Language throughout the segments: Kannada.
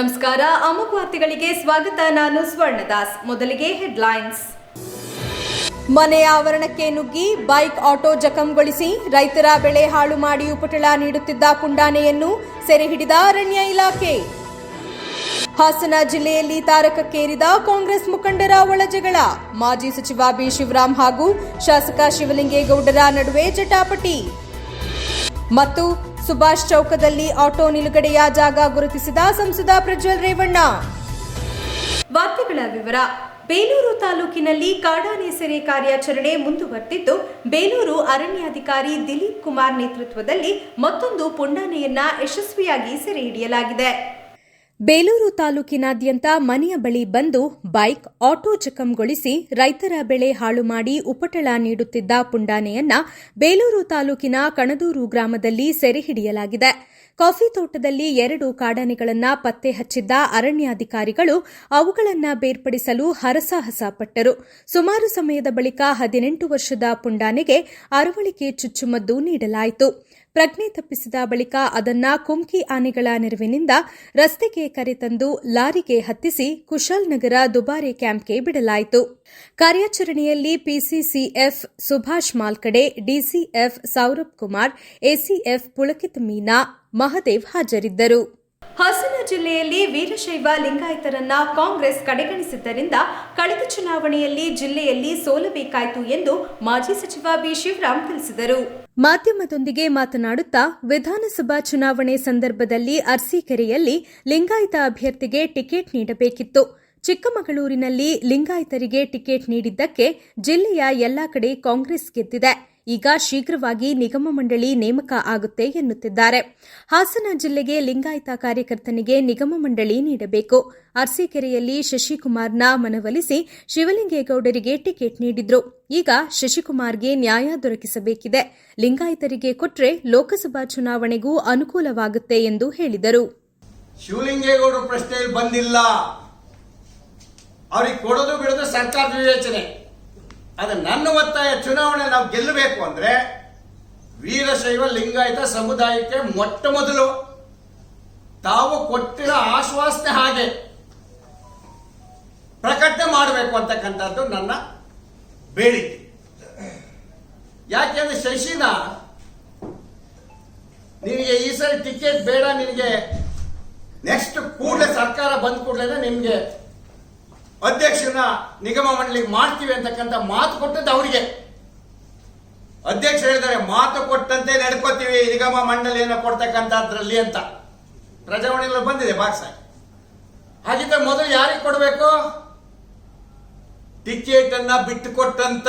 ನಮಸ್ಕಾರ. ಅಮುಕ್ ವಾರ್ತೆಗಳಿಗೆ ಸ್ವಾಗತ. ನಾನು ಸ್ವರ್ಣದಾಸ್. ಮೊದಲಿಗೆ ಹೆಡ್ಲೈನ್ಸ್. ಮನೆಯ ಆವರಣಕ್ಕೆ ನುಗ್ಗಿ ಬೈಕ್ ಆಟೋ ಜಖಂಗೊಳಿಸಿ ರೈತರ ಬೆಳೆ ಹಾಳು ಮಾಡಿ ಉಪಟಳ ನೀಡುತ್ತಿದ್ದ ಕುಂಡಾನೆಯನ್ನು ಸೆರೆ ಹಿಡಿದ ಅರಣ್ಯ ಇಲಾಖೆ. ಹಾಸನ ಜಿಲ್ಲೆಯಲ್ಲಿ ತಾರಕಕ್ಕೇರಿದ ಕಾಂಗ್ರೆಸ್ ಮುಖಂಡರ ಒಳಜಗಳ. ಮಾಜಿ ಸಚಿವ ಬಿ. ಶಿವರಾಮ್ ಹಾಗೂ ಶಾಸಕ ಶಿವಲಿಂಗೇಗೌಡರ ನಡುವೆ ಜಟಾಪಟಿ. ಮತ್ತು ಸುಭಾಷ್ ಚೌಕದಲ್ಲಿ ಆಟೋ ನಿಲುಗಡೆಯ ಜಾಗ ಗುರುತಿಸಿದ ಸಂಸದ ಪ್ರಜ್ವಲ್ ರೇವಣ್ಣ. ವಾರ್ತೆಗಳ ವಿವರ. ಬೇಲೂರು ತಾಲೂಕಿನಲ್ಲಿ ಕಾಡಾನೆ ಸೆರೆ ಕಾರ್ಯಾಚರಣೆ ಮುಂದುವರೆದಿದ್ದು ಬೇಲೂರು ಅರಣ್ಯಾಧಿಕಾರಿ ದಿಲೀಪ್ ಕುಮಾರ್ ನೇತೃತ್ವದಲ್ಲಿ ಮತ್ತೊಂದು ಪುಂಡಾನೆಯನ್ನ ಯಶಸ್ವಿಯಾಗಿ ಸೆರೆ ಹಿಡಿಯಲಾಗಿದೆ. ಬೇಲೂರು ತಾಲೂಕಿನಾದ್ಯಂತ ಮನೆಯ ಬಳಿ ಬಂದು ಬೈಕ್ ಆಟೋ ಜಖಂಗೊಳಿಸಿ ರೈತರ ಬೆಳೆ ಹಾಳು ಮಾಡಿ ಉಪಟಳ ನೀಡುತ್ತಿದ್ದ ಪುಂಡಾನೆಯನ್ನ ಬೇಲೂರು ತಾಲೂಕಿನ ಕಣದೂರು ಗ್ರಾಮದಲ್ಲಿ ಸೆರೆ ಹಿಡಿಯಲಾಗಿದೆ. ಕಾಫಿ ತೋಟದಲ್ಲಿ ಎರಡು ಕಾಡಾನೆಗಳನ್ನು ಪತ್ತೆ ಹಚ್ಚಿದ್ದ ಅರಣ್ಯಾಧಿಕಾರಿಗಳು ಅವುಗಳನ್ನು ಬೇರ್ಪಡಿಸಲು ಹರಸಾಹಸ ಪಟ್ಟರು. ಸುಮಾರು ಸಮಯದ ಬಳಿಕ ಹದಿನೆಂಟು ವರ್ಷದ ಪುಂಡಾನೆಗೆ ಅರವಳಿಕೆ ಚುಚ್ಚುಮದ್ದು ನೀಡಲಾಯಿತು. ಪ್ರಜ್ಞೆ ತಪ್ಪಿಸಿದ ಬಳಿಕ ಅದನ್ನ ಕುಮ್ಕಿ ಆನೆಗಳ ನೆರವಿನಿಂದ ರಸ್ತೆಗೆ ಕರೆತಂದು ಲಾರಿಗೆ ಹತ್ತಿಸಿ ಕುಶಾಲ್ ನಗರ ದುಬಾರೆ ಕ್ಯಾಂಪ್ಗೆ ಬಿಡಲಾಯಿತು. ಕಾರ್ಯಾಚರಣೆಯಲ್ಲಿ PCCF Subhash Malkade DCF Saurabh Kumar ACF Pulkit Meena, Mahadev ಹಾಜರಿದ್ದರು. ಹಾಸನ ಜಿಲ್ಲೆಯಲ್ಲಿ ವೀರಶೈವ ಲಿಂಗಾಯತರನ್ನ ಕಾಂಗ್ರೆಸ್ ಕಡೆಗಣಿಸಿದ್ದರಿಂದ ಕಳೆದ ಚುನಾವಣೆಯಲ್ಲಿ ಜಿಲ್ಲೆಯಲ್ಲಿ ಸೋಲಬೇಕಾಯಿತು ಎಂದು ಮಾಜಿ ಸಚಿವ ಬಿ ಶಿವರಾಮ್ ತಿಳಿಸಿದರು. ಮಾಧ್ಯಮದೊಂದಿಗೆ ಮಾತನಾಡುತ್ತಾ ವಿಧಾನಸಭಾ ಚುನಾವಣೆ ಸಂದರ್ಭದಲ್ಲಿ ಅರ್ಸೀಕೆರೆಯಲ್ಲಿ ಲಿಂಗಾಯತ ಅಭ್ಯರ್ಥಿಗೆ ಟಿಕೆಟ್ ನೀಡಬೇಕಿತ್ತು. ಚಿಕ್ಕಮಗಳೂರಿನಲ್ಲಿ ಲಿಂಗಾಯತರಿಗೆ ಟಿಕೆಟ್ ನೀಡಿದ್ದಕ್ಕೆ ಜಿಲ್ಲೆಯ ಎಲ್ಲಾ ಕಡೆ ಕಾಂಗ್ರೆಸ್ ಗೆದ್ದಿದೆ. ಈಗ ಶೀಘ್ರವಾಗಿ ನಿಗಮ ಮಂಡಳಿ ನೇಮಕ ಆಗುತ್ತೆ ಎನ್ನುತ್ತಿದ್ದಾರೆ. ಹಾಸನ ಜಿಲ್ಲೆಗೆ ಲಿಂಗಾಯತ ಕಾರ್ಯಕರ್ತನಿಗೆ ನಿಗಮ ಮಂಡಳಿ ನೀಡಬೇಕು. ಅರಸೀಕೆರೆಯಲ್ಲಿ ಶಶಿಕುಮಾರ್ನ ಮನವೊಲಿಸಿ ಶಿವಲಿಂಗೇಗೌಡರಿಗೆ ಟಿಕೆಟ್ ನೀಡಿದ್ರು. ಈಗ ಶಶಿಕುಮಾರ್ಗೆ ನ್ಯಾಯ ದೊರಕಿಸಬೇಕಿದೆ. ಲಿಂಗಾಯತರಿಗೆ ಕೊಟ್ರೆ ಲೋಕಸಭಾ ಚುನಾವಣೆಗೂ ಅನುಕೂಲವಾಗುತ್ತೆ ಎಂದು ಹೇಳಿದರು. ಶಿವಲಿಂಗೇಗೌಡರು ಪ್ರಶ್ನೆಯಲ್ಲಿ ಬಂದಿಲ್ಲ. ಅವ್ರಿಗೆ ಕೊಡೋದು ಬಿಡೋದು ಸರ್ಕಾರದ ವಿವೇಚನೆ. ಅದು ನನ್ನ ಒತ್ತಾಯ, ಚುನಾವಣೆ ನಾವು ಗೆಲ್ಲಬೇಕು ಅಂದ್ರೆ ವೀರಶೈವ ಲಿಂಗಾಯತ ಸಮುದಾಯಕ್ಕೆ ಮೊಟ್ಟ ಮೊದಲು ತಾವು ಕೊಟ್ಟಿರೋ ಆಶ್ವಾಸನೆ ಹಾಗೆ ಪ್ರಕಟಣೆ ಮಾಡಬೇಕು ಅಂತಕ್ಕಂಥದ್ದು ನನ್ನ ಬೇಡಿಕೆ. ಯಾಕೆಂದ್ರೆ ಶಶಿನ, ನಿನಗೆ ಈ ಸರಿ ಟಿಕೆಟ್ ಬೇಡ, ನಿನಗೆ ನೆಕ್ಸ್ಟ್ ಕೂಡಲೇ ಸರ್ಕಾರ ಬಂದ ಕೂಡಲೇ ನಿಮ್ಗೆ ಅಧ್ಯಕ್ಷರನ್ನ ನಿಗಮ ಮಂಡಳಿಗೆ ಮಾಡ್ತೀವಿ ಅಂತಕ್ಕಂಥ ಮಾತು ಕೊಟ್ಟದ್ದು ಅವರಿಗೆ. ಅಧ್ಯಕ್ಷ ಹೇಳಿದ್ದಾರೆ, ಮಾತು ಕೊಟ್ಟಂತೆ ನಡ್ಕೋತೀವಿ, ನಿಗಮ ಮಂಡಳಿಯನ್ನು ಕೊಡ್ತಕ್ಕಂಥದ್ರಲ್ಲಿ ಅಂತ. ರಜಾವಣಿಗಳು ಬಂದಿದೆ, ಬಾಕ್ಸ ಹಾಗಿದ್ರೆ ಮೊದಲು ಯಾರಿಗೆ ಕೊಡಬೇಕು? ಟಿಕೆಟ್ ಅನ್ನ ಬಿಟ್ಟು ಕೊಟ್ಟಂತ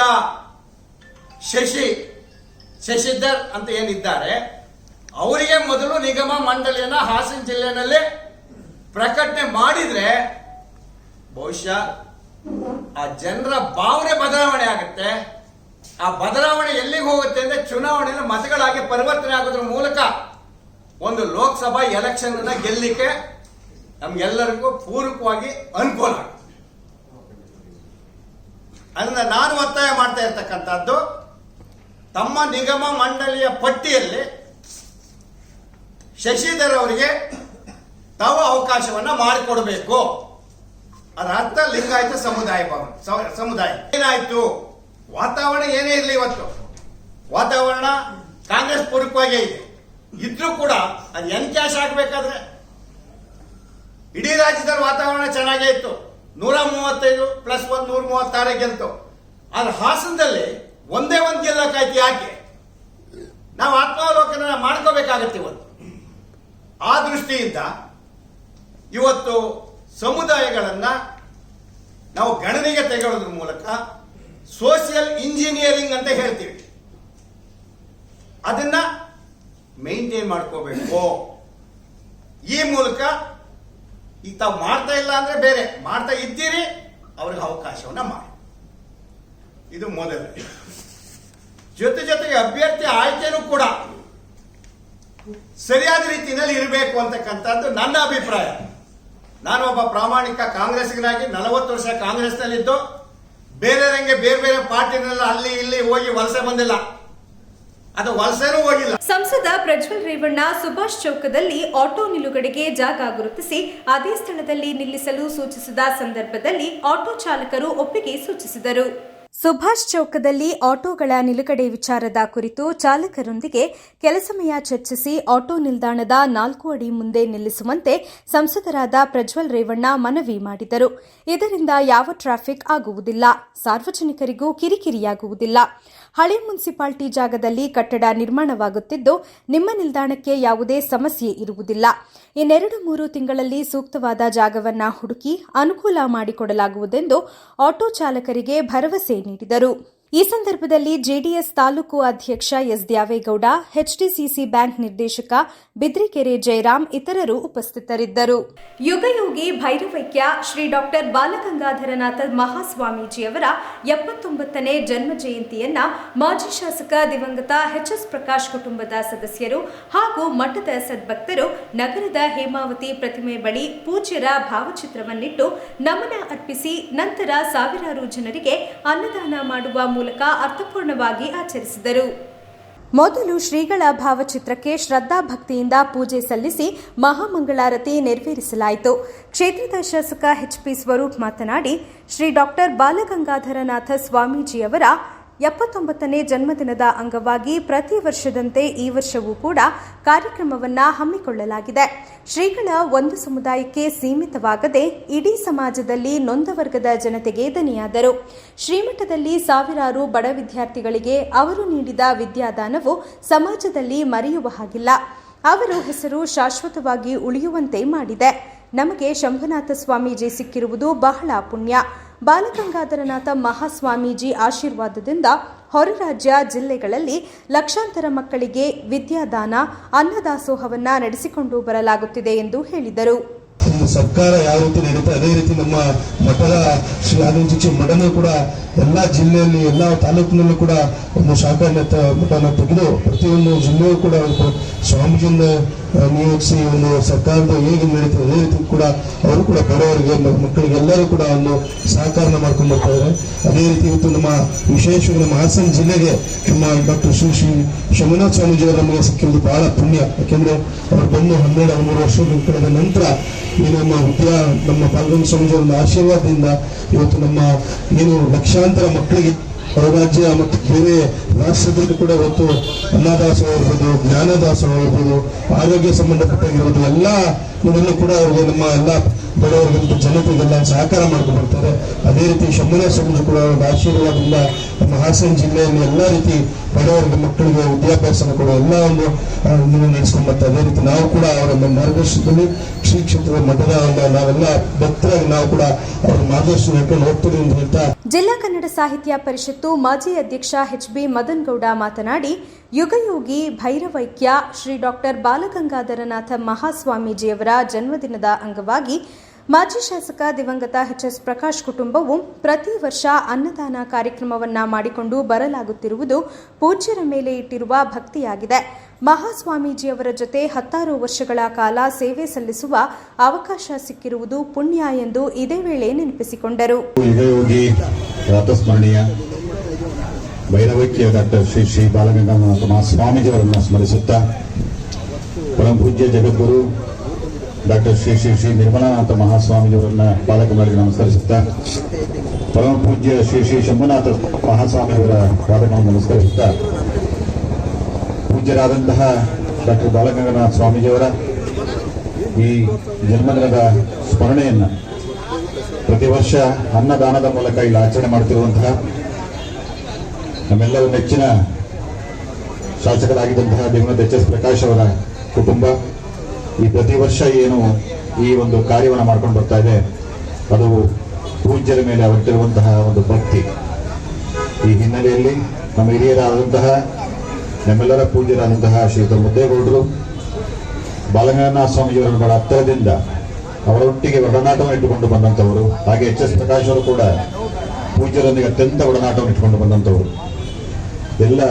ಶಶಿ, ಶಶಿಧರ್ ಅಂತ ಏನಿದ್ದಾರೆ, ಅವರಿಗೆ ಮೊದಲು ನಿಗಮ ಮಂಡಳಿಯನ್ನ ಹಾಸನ ಜಿಲ್ಲೆನಲ್ಲಿ ಪ್ರಕಟಣೆ ಮಾಡಿದ್ರೆ ಬಹುಶಃ ಆ ಜನರ ಭಾವನೆ ಬದಲಾವಣೆ ಆಗುತ್ತೆ. ಆ ಬದಲಾವಣೆ ಎಲ್ಲಿಗೆ ಹೋಗುತ್ತೆ ಅಂದ್ರೆ ಚುನಾವಣೆಯಲ್ಲಿ ಮತಗಳಾಗಿ ಪರಿವರ್ತನೆ ಆಗೋದ್ರ ಮೂಲಕ ಒಂದು ಲೋಕಸಭಾ ಎಲೆಕ್ಷನ್ ಅನ್ನ ಗೆಲ್ಲಿಕ್ಕೆ ನಮ್ಗೆಲ್ಲರಿಗೂ ಪೂರಕವಾಗಿ ಅನುಕೂಲ ಅದನ್ನ ನಾನು ಒತ್ತಾಯ ಮಾಡ್ತಾ ಇರ್ತಕ್ಕಂಥದ್ದು, ತಮ್ಮ ನಿಗಮ ಮಂಡಳಿಯ ಪಟ್ಟಿಯಲ್ಲಿ ಶಶಿಧರ್ ಅವರಿಗೆ ತಾವು ಅವಕಾಶವನ್ನ ಮಾಡಿಕೊಡಬೇಕು. ಅದರ ಅರ್ಥ ಲಿಂಗಾಯತ ಸಮುದಾಯ ಭವನ. ಸಮುದಾಯ. ಏನಾಯ್ತು? ವಾತಾವರಣ ಏನೇ ಇರಲಿ ಇವತ್ತು. ವಾತಾವರಣ ಕಾಂಗ್ರೆಸ್ ಪೂರಕವಾಗೇ ಇದೆ. ಇದ್ರೂ ಕೂಡ ಅದು ಎನ್ ಕ್ಯಾಶ್ ಆಗ್ಬೇಕಾದ್ರೆ ಇಡೀ ರಾಜ್ಯದಲ್ಲಿ ವಾತಾವರಣ ಚೆನ್ನಾಗೇ ಇತ್ತು. ನೂರ ಮೂವತ್ತೈದು ಪ್ಲಸ್ ಒಂದು, ನೂರ ಮೂವತ್ತಾರೇ ಗೆಲ್ತು. ಆದ್ರೆ ಹಾಸನದಲ್ಲಿ ಒಂದೇ ಒಂದು ಗೆಲ್ಲಕ್ಕಾಯ್ತು ಯಾಕೆ? ನಾವು ಆತ್ಮಾವಲೋಕನ ಮಾಡ್ಕೋಬೇಕಾಗತ್ತೆ ಇವತ್ತು. ಆ ದೃಷ್ಟಿಯಿಂದ ಇವತ್ತು ಸಮುದಾಯಗಳನ್ನ ನಾವು ಗಣನೆಗೆ ತೆಗೆಯೋದ್ರ ಮೂಲಕ ಸೋಷಿಯಲ್ ಇಂಜಿನಿಯರಿಂಗ್ ಅಂತ ಹೇಳ್ತೀವಿ. ಅದನ್ನ ಮೇಂಟೈನ್ ಮಾಡ್ಕೋಬೇಕು. ಈ ಮೂಲಕ ಈಗ ತಾವು ಮಾಡ್ತಾ ಇಲ್ಲ ಅಂದ್ರೆ ಬೇರೆ, ಮಾಡ್ತಾ ಇದ್ದೀರಿ, ಅವ್ರಿಗೆ ಅವಕಾಶವನ್ನ ಮಾಡಿ. ಇದು ಮೊದಲು. ಜೊತೆ ಜೊತೆಗೆ ಅಭ್ಯರ್ಥಿ ಆಯ್ಕೆನೂ ಕೂಡ ಸರಿಯಾದ ರೀತಿಯಲ್ಲಿ ಇರಬೇಕು ಅಂತಕ್ಕಂಥದ್ದು ನನ್ನ ಅಭಿಪ್ರಾಯ. ನಾನು ಒಬ್ಬ ಪ್ರಾಮಾಣಿಕ ಕಾಂಗ್ರೆಸ್ಸಿಗನಾಗಿ ನಲವತ್ತು ವರ್ಷ ಕಾಂಗ್ರೆಸ್ನಲ್ಲಿದ್ದು ಬೇರೆಯವರಂಗೆ ಬೇರೆ ಬೇರೆ ಪಾರ್ಟಿನೆಲ್ಲ ಅಲ್ಲಿ ಇಲ್ಲಿ ಹೋಗಿ ವಲಸೆ ಬಂದಿಲ್ಲ. ಅದು ವಲಸೆನೂ ಹೋಗಿಲ್ಲ. ಸಂಸದ ಪ್ರಜ್ವಲ್ ರೇವಣ್ಣ ಸುಭಾಷ್ ಚೌಕದಲ್ಲಿ ಆಟೋ ನಿಲುಗಡೆಗೆ ಜಾಗ ಗುರುತಿಸಿ ಅದೇ ಸ್ಥಳದಲ್ಲಿ ನಿಲ್ಲಿಸಲು ಸೂಚಿಸಿದ ಸಂದರ್ಭದಲ್ಲಿ ಆಟೋ ಚಾಲಕರು ಒಪ್ಪಿಗೆ ಸೂಚಿಸಿದರು. ಸುಭಾಷ್ ಚೌಕದಲ್ಲಿ ಆಟೋಗಳ ನಿಲುಗಡೆ ವಿಚಾರದ ಕುರಿತು ಚಾಲಕರೊಂದಿಗೆ ಕೆಲ ಸಮಯ ಚರ್ಚಿಸಿ ಆಟೋ ನಿಲ್ದಾಣದ ನಾಲ್ಕು ಅಡಿ ಮುಂದೆ ನಿಲ್ಲಿಸುವಂತೆ ಸಂಸದರಾದ ಪ್ರಜ್ವಲ್ ರೇವಣ್ಣ ಮನವಿ ಮಾಡಿದರು. ಇದರಿಂದ ಯಾವ ಟ್ರಾಫಿಕ್ ಆಗುವುದಿಲ್ಲ. ಸಾರ್ವಜನಿಕರಿಗೂ ಕಿರಿಕಿರಿಯಾಗುವುದಿಲ್ಲ. ಹಳೆ ಮುನ್ಸಿಪಾಲ್ಟಿ ಜಾಗದಲ್ಲಿ ಕಟ್ಟಡ ನಿರ್ಮಾಣವಾಗುತ್ತಿದ್ದು, ನಿಮ್ಮ ನಿಲ್ದಾಣಕ್ಕೆ ಯಾವುದೇ ಸಮಸ್ಯೆ ಇರುವುದಿಲ್ಲ. ಇನ್ನೆರಡು ಮೂರು ತಿಂಗಳಲ್ಲಿ ಸೂಕ್ತವಾದ ಜಾಗವನ್ನ ಹುಡುಕಿ ಅನುಕೂಲ ಮಾಡಿಕೊಡಲಾಗುವುದೆಂದು ಆಟೋ ಚಾಲಕರಿಗೆ ಭರವಸೆ ನೀಡಿದರು. ಈ ಸಂದರ್ಭದಲ್ಲಿ ಜೆಡಿಎಸ್ ತಾಲೂಕು ಅಧ್ಯಕ್ಷ ಎಸ್ ದ್ಯಾವೇಗೌಡ ಎಚ್ಡಿಸಿಸಿ ಬ್ಯಾಂಕ್ ನಿರ್ದೇಶಕ ಬಿದ್ರಿಕೆರೆ ಜಯರಾಮ್ ಇತರರು ಉಪಸ್ಥಿತರಿದ್ದರು. ಯುಗಯೋಗಿ ಭೈರವೈಕ್ಯ ಶ್ರೀ ಡಾಕ್ಟರ್ ಬಾಲಗಂಗಾಧರನಾಥ ಮಹಾಸ್ವಾಮೀಜಿಯವರ ಎಪ್ಪತ್ತೊಂಬತ್ತನೇ ಜನ್ಮ ಜಯಂತಿಯನ್ನ ಮಾಜಿ ಶಾಸಕ ದಿವಂಗತ ಎಚ್ಎಸ್ ಪ್ರಕಾಶ್ ಕುಟುಂಬದ ಸದಸ್ಯರು ಹಾಗೂ ಮಠದ ಸದ್ಭಕ್ತರು ನಗರದ ಹೇಮಾವತಿ ಪ್ರತಿಮೆ ಬಳಿ ಪೂಜ್ಯರ ಭಾವಚಿತ್ರವನ್ನಿಟ್ಟು ನಮನ ಅರ್ಪಿಸಿ ನಂತರ ಸಾವಿರಾರು ಜನರಿಗೆ ಅನ್ನದಾನ ಮಾಡುವ ಮೂಲಕ ಅರ್ಥಪೂರ್ಣವಾಗಿ ಆಚರಿಸಿದರು. ಮೊದಲು ಶ್ರೀಗಳ ಭಾವಚಿತ್ರಕ್ಕೆ ಶ್ರದ್ಧಾಭಕ್ತಿಯಿಂದ ಪೂಜೆ ಸಲ್ಲಿಸಿ ಮಹಾಮಂಗಳಾರತಿ ನೆರವೇರಿಸಲಾಯಿತು. ಕ್ಷೇತ್ರದ ಶಾಸಕ ಎಚ್ಪಿ ಸ್ವರೂಪ್ ಮಾತನಾಡಿ, ಶ್ರೀ ಡಾಕ್ಟರ್ ಬಾಲಗಂಗಾಧರನಾಥ ಸ್ವಾಮೀಜಿಯವರ ಎಪ್ಪತ್ತೊಂಬತ್ತನೇ ಜನ್ಮದಿನದ ಅಂಗವಾಗಿ ಪ್ರತಿ ವರ್ಷದಂತೆ ಈ ವರ್ಷವೂ ಕೂಡ ಕಾರ್ಯಕ್ರಮವನ್ನ ಹಮ್ಮಿಕೊಳ್ಳಲಾಗಿದೆ. ಶ್ರೀಗಳ ಒಂದು ಸಮುದಾಯಕ್ಕೆ ಸೀಮಿತವಾಗದೆ ಇಡೀ ಸಮಾಜದಲ್ಲಿ ನೊಂದ ವರ್ಗದ ಜನತೆಗೆ ದನಿಯಾದರು. ಶ್ರೀಮಠದಲ್ಲಿ ಸಾವಿರಾರು ಬಡ ವಿದ್ಯಾರ್ಥಿಗಳಿಗೆ ಅವರು ನೀಡಿದ ವಿದ್ಯಾದಾನವು ಸಮಾಜದಲ್ಲಿ ಮರೆಯುವ ಹಾಗಿಲ್ಲ. ಅವರು ಹೆಸರು ಶಾಶ್ವತವಾಗಿ ಉಳಿಯುವಂತೆ ಮಾಡಿದೆ. ನಮಗೆ ಶಂಭುನಾಥ ಸ್ವಾಮೀಜಿ ಸಿಕ್ಕಿರುವುದು ಬಹಳ ಪುಣ್ಯ. ಬಾಲಗಂಗಾಧರನಾಥ ಮಹಾಸ್ವಾಮೀಜಿ ಆಶೀರ್ವಾದದಿಂದ ಹೊರರಾಜ್ಯ ಜಿಲ್ಲೆಗಳಲ್ಲಿ ಲಕ್ಷಾಂತರ ಮಕ್ಕಳಿಗೆ ವಿದ್ಯಾದಾನ ಅನ್ನದಾಸೋಹವನ್ನು ನಡೆಸಿಕೊಂಡು ಬರಲಾಗುತ್ತಿದೆ ಎಂದು ಹೇಳಿದರು. ಸರ್ಕಾರ ಯಾವ ರೀತಿ ನಡೀತಾ ಅದೇ ರೀತಿ ನಮ್ಮ ಮಠದ ಶ್ರೀ ಆದಿಚುಚ್ಚಿ ಮಠನೂ ಕೂಡ ಎಲ್ಲಾ ಜಿಲ್ಲೆಯಲ್ಲಿ, ಎಲ್ಲಾ ತಾಲೂಕಿನಲ್ಲೂ ಕೂಡ ಒಂದು ಶಾಖಾ ಮಠನ ತೆಗೆದು ಪ್ರತಿಯೊಂದು ಜಿಲ್ಲೆಯೂ ಕೂಡ ಒಂದು ಸ್ವಾಮೀಜಿಯಿಂದ ನಿಯೋಜಿಸಿ ಒಂದು ಸರ್ಕಾರದ ಹೇಗೆ ನಡೀತದೆ, ಅದೇ ರೀತಿ ಕೂಡ ಅವರು ಕೂಡ ಬಡವರಿಗೆ ಮಕ್ಕಳಿಗೆ ಎಲ್ಲರೂ ಕೂಡ ಒಂದು ಸಹಕಾರನ ಮಾಡ್ಕೊಂಡು ಬರ್ತಾ ಇದ್ದಾರೆ. ಅದೇ ರೀತಿ ಇವತ್ತು ನಮ್ಮ ವಿಶೇಷವಾಗಿ ನಮ್ಮ ಹಾಸನ ಜಿಲ್ಲೆಗೆ ನಮ್ಮ ಡಾಕ್ಟರ್ ಶ್ರೀ ಶ್ರೀ ಶಂಭುನಾಥ ಸ್ವಾಮೀಜಿಯವರು ನಮಗೆ ಸಿಕ್ಕಿರುವುದು ಬಹಳ ಪುಣ್ಯ. ಯಾಕೆಂದ್ರೆ ಅವರು ಬಂದು ಹನ್ನೆರಡು ಹದಿಮೂರು ವರ್ಷಗಳ ನಂತರ ಈ ನಮ್ಮ ವಿದ್ಯಾ ನಮ್ಮ ಪಾಲ್ಗೊಂಡ ಸ್ವಾಮೀಜಿ ಆಶೀರ್ವಾದದಿಂದ ಇವತ್ತು ನಮ್ಮ ಏನು ಲಕ್ಷಾಂತರ ಮಕ್ಕಳಿಗೆ ಹೊರರಾಜ್ಯ ಮತ್ತು ಬೇರೆ ರಾಷ್ಟ್ರದಲ್ಲಿ ಕೂಡ ಇವತ್ತು ಅನ್ನದಾಸೋಹ ಇರ್ಬೋದು ಜ್ಞಾನದಾಸೋಹ ಇರ್ಬೋದು ಆರೋಗ್ಯ ಸಂಬಂಧಪಟ್ಟಾಗಿರ್ಬೋದು ಎಲ್ಲ ಇದನ್ನು ಕೂಡ ಅವರಿಗೆ ನಮ್ಮ ಎಲ್ಲ ಬಡವರಿಗೆ ಮತ್ತು ಜನತೆಗೆಲ್ಲ ಸಹಕಾರ ಮಾಡ್ಕೊಂಡು ಬರ್ತಾರೆ. ಅದೇ ರೀತಿ ಶಂಭುನಾಥ ಸ್ವಾಮೀಜಿ ಕೂಡ ಅವರ ಆಶೀರ್ವಾದದಿಂದ ನಮ್ಮ ಹಾಸನ ಜಿಲ್ಲೆಯಲ್ಲಿ ಎಲ್ಲ ರೀತಿ ಬಡವರಿಗೆ, ಮಕ್ಕಳಿಗೆ ವಿದ್ಯಾಭ್ಯಾಸನ ಕೊಡುವ ಎಲ್ಲ ಒಂದು ನಡೆಸ್ಕೊಂಡು ಬರ್ತಾರೆ. ಅದೇ ರೀತಿ ನಾವು ಕೂಡ ಅವರ ಒಂದು ಮಾರ್ಗದರ್ಶನದಲ್ಲಿ ಶ್ರೀ ಕ್ಷೇತ್ರದ ಮಠದ ಒಂದು, ನಾವೆಲ್ಲ ಭಕ್ತರಾಗಿ ನಾವು ಕೂಡ ಅವರ ಮಾರ್ಗದರ್ಶನ ನಡ್ಕೊಂಡು ಹೋಗ್ತೀವಿ ಅಂತ ಹೇಳ್ತಾ ಜಿಲ್ಲಾ ಕನ್ನಡ ಸಾಹಿತ್ಯ ಪರಿಷತ್ತು ಮಾಜಿ ಅಧ್ಯಕ್ಷ ಎಚ್ ಬಿ ಮದನ್ ಗೌಡ ಮಾತನಾಡಿ, ಯುಗಯೋಗಿ ಭೈರವೈಕ್ಯ ಶ್ರೀ ಡಾಕ್ಟರ್ ಬಾಲಗಂಗಾಧರನಾಥ ಮಹಾಸ್ವಾಮೀಜಿಯವರ ಜನ್ಮದಿನದ ಅಂಗವಾಗಿ ಮಾಜಿ ಶಾಸಕ ದಿವಂಗತ ಎಚ್ ಎಸ್ ಪ್ರಕಾಶ್ ಕುಟುಂಬವು ಪ್ರತಿ ವರ್ಷ ಅನ್ನದಾನ ಕಾರ್ಯಕ್ರಮವನ್ನ ಮಾಡಿಕೊಂಡು ಬರಲಾಗುತ್ತಿರುವುದು ಪೂಜ್ಯರ ಮೇಲೆ ಇಟ್ಟಿರುವ ಭಕ್ತಿಯಾಗಿದೆ. ಮಹಾಸ್ವಾಮೀಜಿಯವರ ಜೊತೆ ಹತ್ತಾರು ವರ್ಷಗಳ ಕಾಲ ಸೇವೆ ಸಲ್ಲಿಸುವ ಅವಕಾಶ ಸಿಕ್ಕಿರುವುದು ಪುಣ್ಯ ಎಂದು ಇದೇ ವೇಳೆ ನೆನಪಿಸಿಕೊಂಡರು. ಡಾಕ್ಟರ್ ಶ್ರೀ ಶ್ರೀ ಸ್ಮರಿಸುತ್ತಾ ಪರಮ ಪೂಜ್ಯ ಜಗದ್ಗುರು ಡಾಕ್ಟರ್ ಶ್ರೀ ಶ್ರೀ ಶ್ರೀ ನಿರ್ಮಲಾನಾಥ ಪಾಲಕ ಮಾಡಿ ನಮಸ್ಕರಿಸುತ್ತಾ, ಪರಮ ಪೂಜ್ಯ ಶ್ರೀ ಶ್ರೀ ಶಂಭುನಾಥ ಮಹಾಸ್ವಾಮಿಯವರ ಪಾದಕವನ್ನು ನಮಸ್ಕರಿಸುತ್ತಾ, ಪೂಜ್ಯರಾದಂತಹ ಡಾಕ್ಟರ್ ಬಾಲಗಂಗನಾಥ ಸ್ವಾಮೀಜಿಯವರ ಈ ಜನ್ಮದಿನದ ಸ್ಮರಣೆಯನ್ನು ಪ್ರತಿ ವರ್ಷ ಅನ್ನದಾನದ ಮೂಲಕ ಇಲ್ಲಿ ಆಚರಣೆ ಮಾಡ್ತಿರುವಂತಹ ನಮ್ಮೆಲ್ಲರ ನೆಚ್ಚಿನ ಶಾಸಕರಾಗಿದ್ದಂತಹ ದಿವಂಗತ ಎಚ್ ಎಸ್ ಪ್ರಕಾಶ್ ಅವರ ಕುಟುಂಬ ಈ ಪ್ರತಿ ವರ್ಷ ಏನು ಈ ಒಂದು ಕಾರ್ಯವನ್ನು ಮಾಡ್ಕೊಂಡು ಬರ್ತಾ ಇದೆ. ಅದು ಪೂಜ್ಯರ ಮೇಲೆ ಅವರಿಟ್ಟಿರುವಂತಹ ಒಂದು ಭಕ್ತಿ. ಈ ಹಿನ್ನೆಲೆಯಲ್ಲಿ ನಮ್ಮ ಹಿರಿಯರಾದಂತಹ, ನಮ್ಮೆಲ್ಲರ ಪೂಜ್ಯರಾದಂತಹ ಶ್ರೀಯುತ ಮುದ್ದೇಗೌಡರು ಬಾಲಗಂಗನಾಥ ಸ್ವಾಮೀಜಿಯವರನ್ನು ಬಹಳ ಹತ್ತಿರದಿಂದ ಅವರೊಟ್ಟಿಗೆ ಒಡನಾಟವನ್ನು ಇಟ್ಟುಕೊಂಡು ಬಂದಂಥವರು, ಹಾಗೆ ಎಚ್ ಎಸ್ ಪ್ರಕಾಶ್ ಅವರು ಕೂಡ ಪೂಜ್ಯರೊಂದಿಗೆ ಅತ್ಯಂತ ಒಡನಾಟವನ್ನು ಇಟ್ಟುಕೊಂಡು ಬಂದಂಥವರು. ಎಲ್ಲ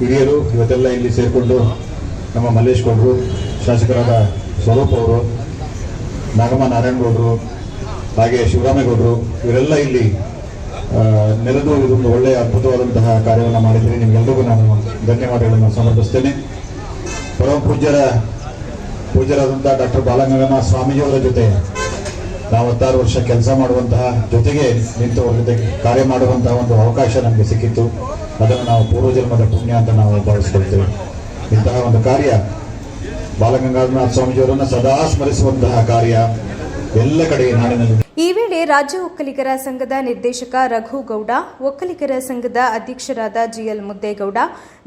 ಹಿರಿಯರು ಇವತ್ತೆಲ್ಲ ಇಲ್ಲಿ ಸೇರಿಕೊಂಡು ನಮ್ಮ ಮಲ್ಲೇಶ್ ಗೌಡರು, ಶಾಸಕರಾದ ಸ್ವರೂಪ್ ಅವರು, ನಾಗಮ್ಮ ನಾರಾಯಣಗೌಡರು, ಹಾಗೆ ಶಿವರಾಮೇಗೌಡರು, ಇವರೆಲ್ಲ ಇಲ್ಲಿ ನೆರೆದು ಇದೊಂದು ಒಳ್ಳೆಯ ಅದ್ಭುತವಾದಂತಹ ಕಾರ್ಯವನ್ನು ಮಾಡಿದ್ದೀನಿ ನಿಮಗೆಲ್ಲರಿಗೂ ನಾನು ಧನ್ಯವಾದಗಳನ್ನು ಸಮರ್ಪಿಸ್ತೇನೆ. ಪರಮ ಪೂಜ್ಯರ, ಪೂಜ್ಯರಾದಂತಹ ಡಾಕ್ಟರ್ ಬಾಲಗಂಗನ ಸ್ವಾಮೀಜಿಯವರ ಜೊತೆ ನಾವು ಹತ್ತಾರು ವರ್ಷ ಕೆಲಸ ಮಾಡುವಂತಹ ಜೊತೆಗೆ ನಿಂತು ಜೊತೆ ಕಾರ್ಯ ಮಾಡುವಂತಹ ಒಂದು ಅವಕಾಶ ನಮಗೆ ಸಿಕ್ಕಿತ್ತು. ಅದನ್ನು ನಾವು ಪೂರ್ವಜನ್ಮದ ಪುಣ್ಯ ಅಂತ ನಾವು ಭಾವಿಸ್ಕೊಳ್ತೇವೆ. ಇಂತಹ ಒಂದು ಕಾರ್ಯ ಬಾಲಗಂಗಾಧರನಾಥ ಸದಾ ಸ್ಮರಿಸುವಂತಹ ಕಾರ್ಯ ಎಲ್ಲ ಕಡೆ ಈ ವೇಳೆ ರಾಜ್ಯ ಒಕ್ಕಲಿಗರ ಸಂಘದ ನಿರ್ದೇಶಕ ರಘು ಗೌಡ, ಒಕ್ಕಲಿಗರ ಸಂಘದ ಅಧ್ಯಕ್ಷರಾದ ಜಿಎಲ್ ಮುದ್ದೇಗೌಡ,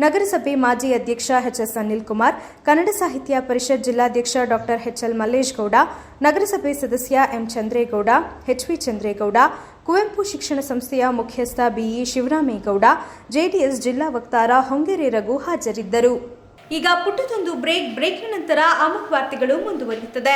ನಗರಸಭೆ ಮಾಜಿ ಅಧ್ಯಕ್ಷ ಎಚ್ಎಸ್ ಅನಿಲ್ ಕುಮಾರ್ ಕನ್ನಡ ಸಾಹಿತ್ಯ ಪರಿಷತ್ ಜಿಲ್ಲಾಧ್ಯಕ್ಷ ಡಾಕ್ಟರ್ ಎಚ್ಎಲ್ ಮಲ್ಲೇಶ್ ಗೌಡ ನಗರಸಭೆ ಸದಸ್ಯ ಎಂ ಚಂದ್ರೇಗೌಡ ಎಚ್ವಿ ಚಂದ್ರೇಗೌಡ, ಕುವೆಂಪು ಶಿಕ್ಷಣ ಸಂಸ್ಥೆಯ ಮುಖ್ಯಸ್ಥ ಬಿಇ ಶಿವರಾಮೇಗೌಡ ಜೆಡಿಎಸ್ ಜಿಲ್ಲಾ ವಕ್ತಾರ ಹೊಂಗೇರಿ ರಘು ಹಾಜರಿದ್ದರು. ಈಗ ಪುಟ್ಟದೊಂದು ಬ್ರೇಕ್ ಬ್ರೇಕ್ನ ನಂತರ ಅಮುಕ್ ವಾರ್ತೆಗಳು ಮುಂದುವರಿಯುತ್ತದೆ.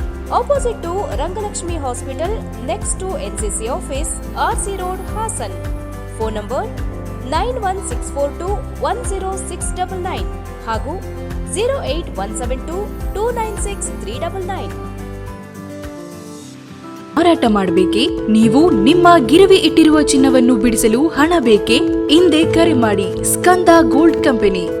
Opposite to Rangalakshmi hospital next to NCC office RC road Hassan phone number nine one six four two one zero six double nine ಹಾಗೂ zero eight one seven two two nine six three double nine ಮಾರಾಟ ಮಾಡಬೇಕೆ? ನೀವು ನಿಮ್ಮ ಗಿರವಿ ಇಟ್ಟಿರುವ ಚಿನ್ನವನ್ನು ಬಿಡಿಸಲು ಹಣ ಬೇಕೆ? ಹಿಂದೆ ಕರೆ ಮಾಡಿ. Skanda gold company.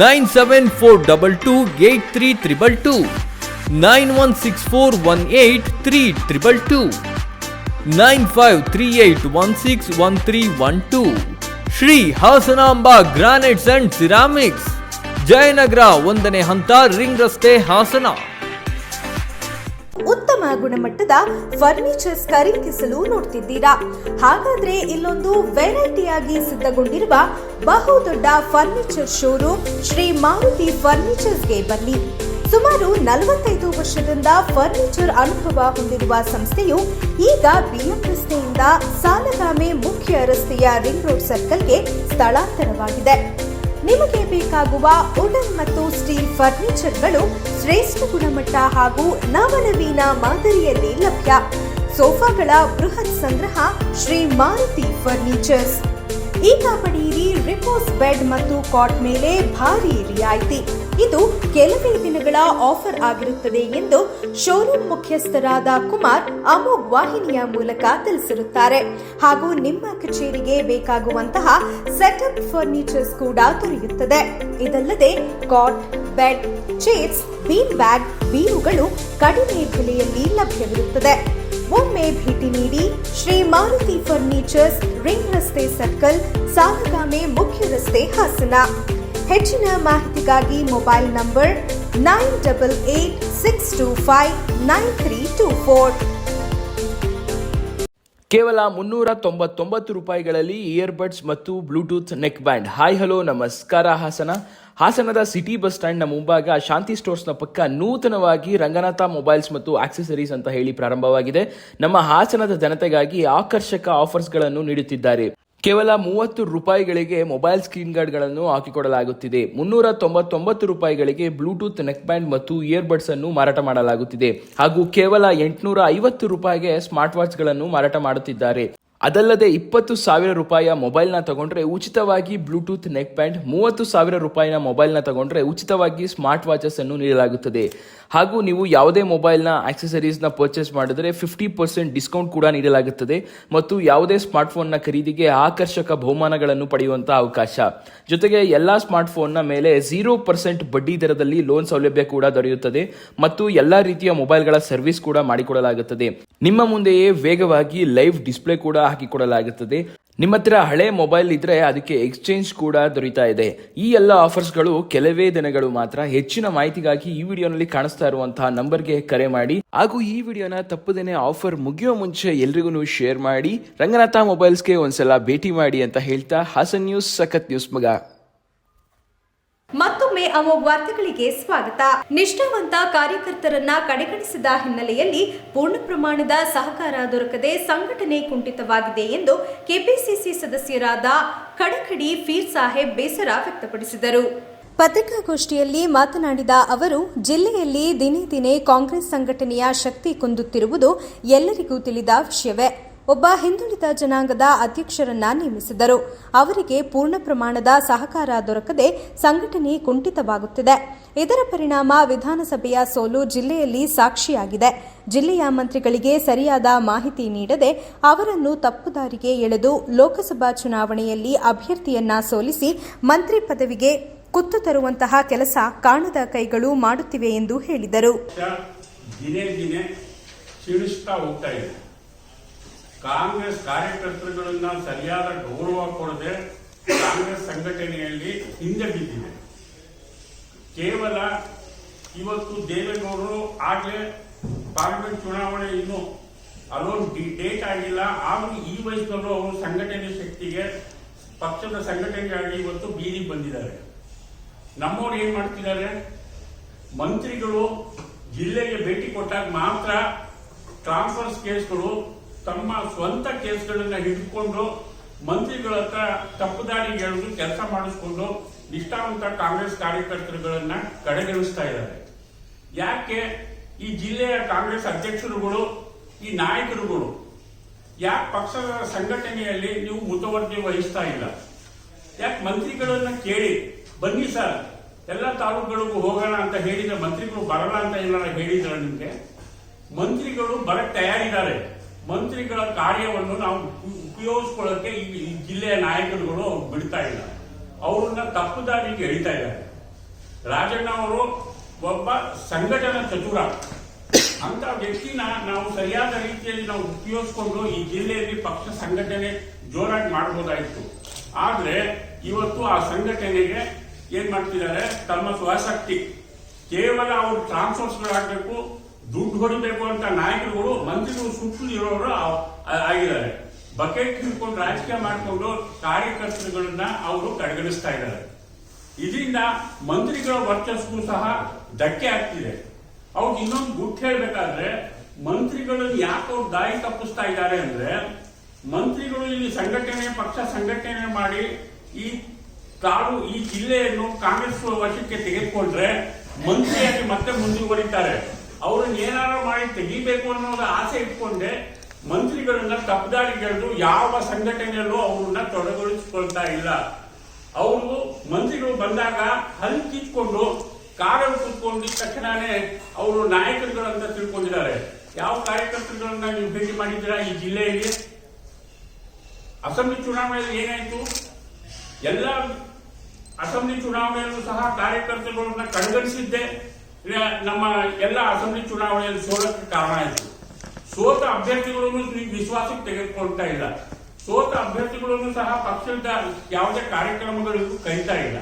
Nine seven four double two eight three triple two nine one six four one eight three triple two nine five three eight one six one three one two Shri Hasanamba granites and ceramics Jayanagar ಒಂದನೇ ಹಂತ ರಿಂಗ್ ರಸ್ತೆ ಹಾಸನ ಉತ್ತಮ ಗುಣಮಟ್ಟದ ಫರ್ನಿಚರ್ಸ್ ಖರೀದಿಸಲು ನೋಡ್ತಿದ್ದೀರಾ? ಹಾಗಾದ್ರೆ ಇಲ್ಲೊಂದು ವೆರೈಟಿಯಾಗಿ ಸಿದ್ಧಗೊಂಡಿರುವ ಬಹುದೊಡ್ಡ ಫರ್ನಿಚರ್ ಶೋರೂಮ್ ಶ್ರೀ ಮಾರುತಿ ಫರ್ನಿಚರ್ಸ್ಗೆ ಬನ್ನಿ. ಸುಮಾರು ನಲವತ್ತೈದು ವರ್ಷದಿಂದ ಫರ್ನಿಚರ್ ಅನುಭವ ಹೊಂದಿರುವ ಸಂಸ್ಥೆಯು ಈಗ ಬಿಎಂ ರಸ್ತೆಯಿಂದ ಸಾಲಗಾಮೆ ಮುಖ್ಯ ರಸ್ತೆಯ ರಿಂಗ್ ರೋಡ್ ಸರ್ಕಲ್ಗೆ ಸ್ಥಳಾಂತರವಾಗಿದೆ. ನಿಮಗೆ ಬೇಕಾಗುವ ವುಡನ್ ಮತ್ತು ಸ್ಟೀಲ್ ಫರ್ನಿಚರ್ಗಳು ಶ್ರೇಷ್ಠ ಗುಣಮಟ್ಟ ಹಾಗೂ ನವನವೀನ ಮಾದರಿಯಲ್ಲಿ ಲಭ್ಯ. ಸೋಫಾಗಳ ಬೃಹತ್ ಸಂಗ್ರಹ ಶ್ರೀ ಮಾರುತಿ ಫರ್ನಿಚರ್ಸ್. ಈಗ ಪಡೆಯಿರಿ ರಿಪೋಸ್ ಬೆಡ್ ಮತ್ತು ಕಾಟ್ ಮೇಲೆ ಭಾರಿ ರಿಯಾಯಿತಿ. ಇದು ಕೆಲವೇ ದಿನಗಳ ಆಫರ್ ಆಗಿರುತ್ತದೆ ಎಂದು ಶೋರೂಮ್ ಮುಖ್ಯಸ್ಥರಾದ ಕುಮಾರ್ ಅಮೋಘ್ ವಾಹಿನಿಯ ಮೂಲಕ ತಿಳಿಸಿರುತ್ತಾರೆ. ಹಾಗೂ ನಿಮ್ಮ ಕಚೇರಿಗೆ ಬೇಕಾಗುವಂತಹ ಸೆಟಪ್ ಫರ್ನಿಚರ್ಸ್ ಕೂಡ ದೊರೆಯುತ್ತದೆ. ಇದಲ್ಲದೆ cot, bed, chairs bean bag ಬೀರುಗಳು ಕಡಿಮೆ ಬೆಲೆಯಲ್ಲಿ ಲಭ್ಯವಿರುತ್ತದೆ. ಒಮ್ಮೆ ಭೇಟಿ ನೀಡಿ ಶ್ರೀ ಮಾರುತಿ ಫರ್ನಿಚರ್ಸ್ ರಿಂಗ್ ರಸ್ತೆ ಸರ್ಕಲ್ ಸಾಲಗಾಮೆ ಮುಖ್ಯ ರಸ್ತೆ ಹಾಸನ ಹೆಚ್ಚಿನ ಮಾಹಿತಿಗಾಗಿ mobile number nine double eight six two five nine three two four. ಕೇವಲ ಮುನ್ನೂರ ತೊಂಬತ್ತೊಂಬತ್ತು ರೂಪಾಯಿಗಳಲ್ಲಿ ಇಯರ್ಬಡ್ಸ್ ಮತ್ತು bluetooth neck band hi hello ನಮಸ್ಕಾರ, ಹಾಸನ. ಹಾಸನದ ಸಿಟಿ ಬಸ್ ಸ್ಟ್ಯಾಂಡ್ನ ಮುಂಭಾಗ ಶಾಂತಿ ಸ್ಟೋರ್ಸ್ನ ಪಕ್ಕ ನೂತನವಾಗಿ ರಂಗನಾಥ ಮೊಬೈಲ್ಸ್ ಮತ್ತು ಆಕ್ಸೆಸರೀಸ್ ಅಂತ ಹೇಳಿ ಪ್ರಾರಂಭವಾಗಿದೆ. ನಮ್ಮ ಹಾಸನದ ಜನತೆಗಾಗಿ ಆಕರ್ಷಕ ಆಫರ್ಸ್ಗಳನ್ನು ನೀಡುತ್ತಿದ್ದಾರೆ. ಕೇವಲ ಮೂವತ್ತು ರೂಪಾಯಿಗಳಿಗೆ ಮೊಬೈಲ್ ಸ್ಕ್ರೀನ್ ಗಾರ್ಡ್ಗಳನ್ನು ಹಾಕಿಕೊಡಲಾಗುತ್ತಿದೆ. ಮುನ್ನೂರ ತೊಂಬತ್ತೊಂಬತ್ತು ರೂಪಾಯಿಗಳಿಗೆ ಬ್ಲೂಟೂತ್ ನೆಕ್ ಬ್ಯಾಂಡ್ ಮತ್ತು ಇಯರ್ಬಡ್ಸ್ ಅನ್ನು ಮಾರಾಟ ಮಾಡಲಾಗುತ್ತಿದೆ. ಹಾಗೂ ಕೇವಲ ಎಂಟುನೂರ ಐವತ್ತು ರೂಪಾಯಿಗೆ ಸ್ಮಾರ್ಟ್ ವಾಚ್ಗಳನ್ನು ಮಾರಾಟ ಮಾಡುತ್ತಿದ್ದಾರೆ. ಅದಲ್ಲದೆ ಇಪ್ಪತ್ತು ಸಾವಿರ ರೂಪಾಯಿಯ ಮೊಬೈಲ್ನ ತಗೊಂಡ್ರೆ ಉಚಿತವಾಗಿ ಬ್ಲೂಟೂತ್ ನೆಕ್ ಪ್ಯಾಂಟ್ ಮೂವತ್ತು ಸಾವಿರ ರೂಪಾಯಿನ ಮೊಬೈಲ್ನ ತಗೊಂಡ್ರೆ ಉಚಿತವಾಗಿ ಸ್ಮಾರ್ಟ್ ವಾಚಸ್ ಅನ್ನು ನೀಡಲಾಗುತ್ತದೆ. ಹಾಗೂ ನೀವು ಯಾವುದೇ ಮೊಬೈಲ್ನ ಆಕ್ಸೆಸರೀಸ್ನ ಪರ್ಚೇಸ್ ಮಾಡಿದರೆ ಫಿಫ್ಟಿ ಪರ್ಸೆಂಟ್ ಡಿಸ್ಕೌಂಟ್ ಕೂಡ ನೀಡಲಾಗುತ್ತದೆ ಮತ್ತು ಯಾವುದೇ ಸ್ಮಾರ್ಟ್ಫೋನ್ನ ಖರೀದಿಗೆ ಆಕರ್ಷಕ ಬಹುಮಾನಗಳನ್ನು ಪಡೆಯುವಂತಹ ಅವಕಾಶ. ಜೊತೆಗೆ ಎಲ್ಲ ಸ್ಮಾರ್ಟ್ಫೋನ್ನ ಮೇಲೆ ಝೀರೋ ಪರ್ಸೆಂಟ್ ಬಡ್ಡಿ ದರದಲ್ಲಿ ಲೋನ್ ಸೌಲಭ್ಯ ಕೂಡ ದೊರೆಯುತ್ತದೆ ಮತ್ತು ಎಲ್ಲ ರೀತಿಯ ಮೊಬೈಲ್ಗಳ ಸರ್ವಿಸ್ ಕೂಡ ಮಾಡಿಕೊಡಲಾಗುತ್ತದೆ. ನಿಮ್ಮ ಮುಂದೆಯೇ ವೇಗವಾಗಿ ಲೈವ್ ಡಿಸ್ಪ್ಲೇ ಕೂಡ ಹಾಕಿಕೊಡಲಾಗುತ್ತದೆ ನಿಮ್ಮ ಹತ್ರ ಹಳೆ ಮೊಬೈಲ್ ಇದ್ರೆ ಅದಕ್ಕೆ ಎಕ್ಸ್ಚೇಂಜ್ ಕೂಡ ದೊರೀತಾ ಇದೆ. ಈ ಎಲ್ಲ ಆಫರ್ಸ್ಗಳು ಕೆಲವೇ ದಿನಗಳು ಮಾತ್ರ ಹೆಚ್ಚಿನ ಮಾಹಿತಿಗಾಗಿ ಈ ವಿಡಿಯೋನಲ್ಲಿ ಕಾಣಿಸ್ತಾ ಇರುವಂತಹ ನಂಬರ್ಗೆ ಕರೆ ಮಾಡಿ. ಹಾಗೂ ಈ ವಿಡಿಯೋನ ತಪ್ಪದೇನೆ ಆಫರ್ ಮುಗಿಯೋ ಮುಂಚೆ ಎಲ್ರಿಗೂ ಶೇರ್ ಮಾಡಿ. ರಂಗನಾಥ ಮೊಬೈಲ್ಸ್ಗೆ ಒಂದ್ಸಲ ಭೇಟಿ ಮಾಡಿ ಅಂತ ಹೇಳ್ತಾ ಹಾಸನ್ ನ್ಯೂಸ್ ಸಖತ್ ನ್ಯೂಸ್ ಮಗ. ಮತ್ತೊಮ್ಮೆ ಅಮೋಘ್ ವಾರ್ತೆಗಳಿಗೆ ಸ್ವಾಗತ. ನಿಷ್ಠಾವಂತ ಕಾರ್ಯಕರ್ತರನ್ನ ಕಡೆಗಣಿಸಿದ ಹಿನ್ನೆಲೆಯಲ್ಲಿ ಪೂರ್ಣ ಪ್ರಮಾಣದ ಸಹಕಾರ ದೊರಕದೆ ಸಂಘಟನೆ ಕುಂಠಿತವಾಗಿದೆ ಎಂದು ಕೆಪಿಸಿಸಿ ಸದಸ್ಯರಾದ ಕಡಕಡಿ ಫೀರ್ ಸಾಹೇಬ್ ಬೇಸರ ವ್ಯಕ್ತಪಡಿಸಿದರು. ಪತ್ರಿಕಾಗೋಷ್ಠಿಯಲ್ಲಿ ಮಾತನಾಡಿದ ಅವರು, ಜಿಲ್ಲೆಯಲ್ಲಿ ದಿನೇ ದಿನೇ ಕಾಂಗ್ರೆಸ್ ಸಂಘಟನೆಯ ಶಕ್ತಿ ಕುಂದುತ್ತಿರುವುದು ಎಲ್ಲರಿಗೂ ತಿಳಿದ ವಿಷಯವೇ. ಒಬ್ಬ ಹಿಂದುಳಿದ ಜನಾಂಗದ ಅಧ್ಯಕ್ಷರನ್ನ ನೇಮಿಸಿದರು. ಅವರಿಗೆ ಪೂರ್ಣ ಪ್ರಮಾಣದ ಸಹಕಾರ ದೊರಕದೆ ಸಂಘಟನೆ ಕುಂಠಿತವಾಗುತ್ತಿದೆ. ಇದರ ಪರಿಣಾಮ ವಿಧಾನಸಭೆಯ ಸೋಲು ಜಿಲ್ಲೆಯಲ್ಲಿ ಸಾಕ್ಷಿಯಾಗಿದೆ. ಜಿಲ್ಲೆಯ ಮಂತ್ರಿಗಳಿಗೆ ಸರಿಯಾದ ಮಾಹಿತಿ ನೀಡದೆ ಅವರನ್ನು ತಪ್ಪುದಾರಿಗೆ ಎಳೆದು ಲೋಕಸಭಾ ಚುನಾವಣೆಯಲ್ಲಿ ಅಭ್ಯರ್ಥಿಯನ್ನ ಸೋಲಿಸಿ ಮಂತ್ರಿ ಪದವಿಗೆ ಕುತ್ತು ತರುವಂತಹ ಕೆಲಸ ಕಾಣದ ಕೈಗಳು ಮಾಡುತ್ತಿವೆ ಎಂದು ಹೇಳಿದರು. ದಿನೇ ದಿನೇ ಹೋಗ್ತಾ ಇದೆ ಕಾಂಗ್ರೆಸ್ ಕಾರ್ಯಕರ್ತರುಗಳನ್ನ ಸರಿಯಾದ ಗೌರವ ಕೊಡದೆ ಕಾಂಗ್ರೆಸ್ ಸಂಘಟನೆಯಲ್ಲಿ ಹಿಂದೆ ಬಿದ್ದಿದೆ. ಕೇವಲ ಇವತ್ತು ದೇವೇಗೌಡರು ಆಗ್ಲೇ ಪಾರ್ಲಿಮೆಂಟ್ ಚುನಾವಣೆ ಇನ್ನು ಅಲೋನ್ ಡೇಟ್ ಆಗಿಲ್ಲ. ಆದ್ರೂ ಈ ವಯಸ್ಸಿನಲ್ಲೂ ಅವರು ಸಂಘಟನೆ ಶಕ್ತಿಗೆ, ಪಕ್ಷದ ಸಂಘಟನೆಗಾಗಿ ಇವತ್ತು ಬೀದಿಗೆ ಬಂದಿದ್ದಾರೆ. ನಮ್ಮವ್ರು ಏನ್ ಮಾಡ್ತಿದ್ದಾರೆ? ಮಂತ್ರಿಗಳು ಜಿಲ್ಲೆಗೆ ಭೇಟಿ ಕೊಟ್ಟಾಗ ಮಾತ್ರ ಟ್ರಾನ್ಸ್ಫರ್ಸ್ ಕೇಸ್ಗಳು ತಮ್ಮ ಸ್ವಂತ ಕೇಸ್ಗಳನ್ನ ಹಿಡಿದುಕೊಂಡು ಮಂತ್ರಿಗಳ ಹತ್ರ ತಪ್ಪು ಹೇಳಿದ್ರು ಕೆಲಸ ಮಾಡಿಸ್ಕೊಂಡು ನಿಷ್ಠಾವಂತ ಕಾಂಗ್ರೆಸ್ ಕಾರ್ಯಕರ್ತರುಗಳನ್ನ ಕಡೆಗಣಿಸ್ತಾ ಇದ್ದಾರೆ. ಯಾಕೆ ಈ ಜಿಲ್ಲೆಯ ಕಾಂಗ್ರೆಸ್ ಅಧ್ಯಕ್ಷರುಗಳು, ಈ ನಾಯಕರುಗಳು, ಯಾಕೆ ಪಕ್ಷದ ಸಂಘಟನೆಯಲ್ಲಿ ನೀವು ಮುತುವರ್ಜಿ ವಹಿಸ್ತಾ ಇಲ್ಲ? ಯಾಕೆ ಮಂತ್ರಿಗಳನ್ನ ಕೇಳಿ, ಬನ್ನಿ ಸರ್, ಎಲ್ಲ ತಾಲೂಕುಗಳಿಗೂ ಹೋಗೋಣ ಅಂತ ಹೇಳಿದ ಮಂತ್ರಿಗಳು ಬರಲ್ಲ ಅಂತ ಏನಾರ ಹೇಳಿದ್ರ ನಿಮಗೆ? ಮಂತ್ರಿಗಳು ಬರಕ್ ತಯಾರಿದ್ದಾರೆ. ಮಂತ್ರಿಗಳ ಕಾರ್ಯವನ್ನು ನಾವು ಉಪಯೋಗಿಸ್ಕೊಳ್ಳಕ್ಕೆ ಈ ಜಿಲ್ಲೆಯ ನಾಯಕರುಗಳು ಬಿಡ್ತಾ ಇಲ್ಲ. ಅವ್ರನ್ನ ತಪ್ಪು ದಾರಿಗೆ ಎಳಿತಾ ಇದ್ದಾರೆ. ರಾಜಣ್ಣ ಅವರು ಒಬ್ಬ ಸಂಘಟನಾ ಚತುರ. ಅಂತ ವ್ಯಕ್ತಿನ ನಾವು ಸರಿಯಾದ ರೀತಿಯಲ್ಲಿ ನಾವು ಉಪಯೋಗಿಸ್ಕೊಂಡು ಈ ಜಿಲ್ಲೆಯಲ್ಲಿ ಪಕ್ಷ ಸಂಘಟನೆ ಜೋರಾಗಿ ಮಾಡಬಹುದಾಯಿತು ಆದ್ರೆ ಇವತ್ತು ಆ ಸಂಘಟನೆಗೆ ಏನ್ ಮಾಡ್ತಿದ್ದಾರೆ? ತಮ್ಮ ಸ್ವಶಕ್ತಿ. ಕೇವಲ ಅವರು ಟ್ರಾನ್ಸ್ಫರ್ಸ್ಗಳಾಗಬೇಕು ದುಡ್ಡು ಹೊಡಿಬೇಕು ಅಂತ ನಾಯಕರುಗಳು, ಮಂತ್ರಿಗಳು ಸುತ್ತಲೂ ಇರೋರು ಆಗಿದ್ದಾರೆ. ಬಕೆಟ್ ಹಿಡ್ಕೊಂಡು ರಾಜಕೀಯ ಮಾಡಿಕೊಂಡು ಕಾರ್ಯಕರ್ತರುಗಳನ್ನ ಅವರು ಕಡೆಗಣಿಸ್ತಾ ಇದ್ದಾರೆ. ಇದರಿಂದ ಮಂತ್ರಿಗಳ ವರ್ಚಸ್ಸು ಸಹ ಧಕ್ಕೆ ಆಗ್ತಿದೆ. ಅವ್ರಿಗೆ ಇನ್ನೊಂದು ಗುಟ್ಟು ಹೇಳ್ಬೇಕಾದ್ರೆ, ಮಂತ್ರಿಗಳನ್ನು ಯಾಕೆ ಅವ್ರು ದಾರಿ ತಪ್ಪಿಸ್ತಾ ಇದ್ದಾರೆ ಅಂದ್ರೆ, ಮಂತ್ರಿಗಳು ಇಲ್ಲಿ ಸಂಘಟನೆ, ಪಕ್ಷ ಸಂಘಟನೆ ಮಾಡಿ ಈ ತಾಳು ಈ ಜಿಲ್ಲೆಯನ್ನು ಕಾಂಗ್ರೆಸ್ ವಶಕ್ಕೆ ತೆಗೆದುಕೊಂಡ್ರೆ ಮಂತ್ರಿಯಾಗಿ ಮತ್ತೆ ಮುಂದುವರಿತಾರೆ. ಅವ್ರನ್ನ ಏನಾರ ಮಾಡಿ ತೆಗಿಬೇಕು ಅನ್ನೋದು ಆಸೆ ಇಟ್ಕೊಂಡೆ ಮಂತ್ರಿಗಳನ್ನ ತಪ್ಪದಾಡಿಗೆಳೆದು ಯಾವ ಸಂಘಟನೆಯಲ್ಲೂ ಅವ್ರನ್ನ ತೊಡಗೊಳಿಸಿಕೊಳ್ತಾ ಇಲ್ಲ. ಅವರು ಮಂತ್ರಿಗಳು ಬಂದಾಗ ಹಲ್ ಕಿತ್ಕೊಂಡು ಕಾರಲ್ಲಿ ಕೂತ್ಕೊಂಡಿದ ತಕ್ಷಣನೇ ಅವರು ನಾಯಕರುಗಳಂತ ತಿಳ್ಕೊಂಡಿದ್ದಾರೆ. ಯಾವ ಕಾರ್ಯಕರ್ತರುಗಳನ್ನ ನೀವು ಭೇಟಿ ಮಾಡಿದ್ದೀರಾ ಈ ಜಿಲ್ಲೆಯಲ್ಲಿ? ಅಸೆಂಬ್ಲಿ ಚುನಾವಣೆಯಲ್ಲಿ ಏನಾಯ್ತು? ಎಲ್ಲ ಅಸೆಂಬ್ಲಿ ಚುನಾವಣೆಯಲ್ಲೂ ಸಹ ಕಾರ್ಯಕರ್ತರುಗಳನ್ನ ಕಡೆಗಣಿಸಿದ್ದೆ ನಮ್ಮ ಎಲ್ಲ ಅಸೆಂಬ್ಲಿ ಚುನಾವಣೆಯಲ್ಲಿ ಸೋಲಕ್ಕೆ ಕಾರಣ ಆಯಿತು ಸೋತ ಅಭ್ಯರ್ಥಿಗಳನ್ನು ವಿಶ್ವಾಸಕ್ಕೆ ತೆಗೆದುಕೊಳ್ತಾ ಇಲ್ಲ. ಸೋತ ಅಭ್ಯರ್ಥಿಗಳನ್ನು ಸಹ ಪಕ್ಷದ ಯಾವುದೇ ಕಾರ್ಯಕ್ರಮಗಳಿಗೂ ಕರೀತಾ ಇಲ್ಲ.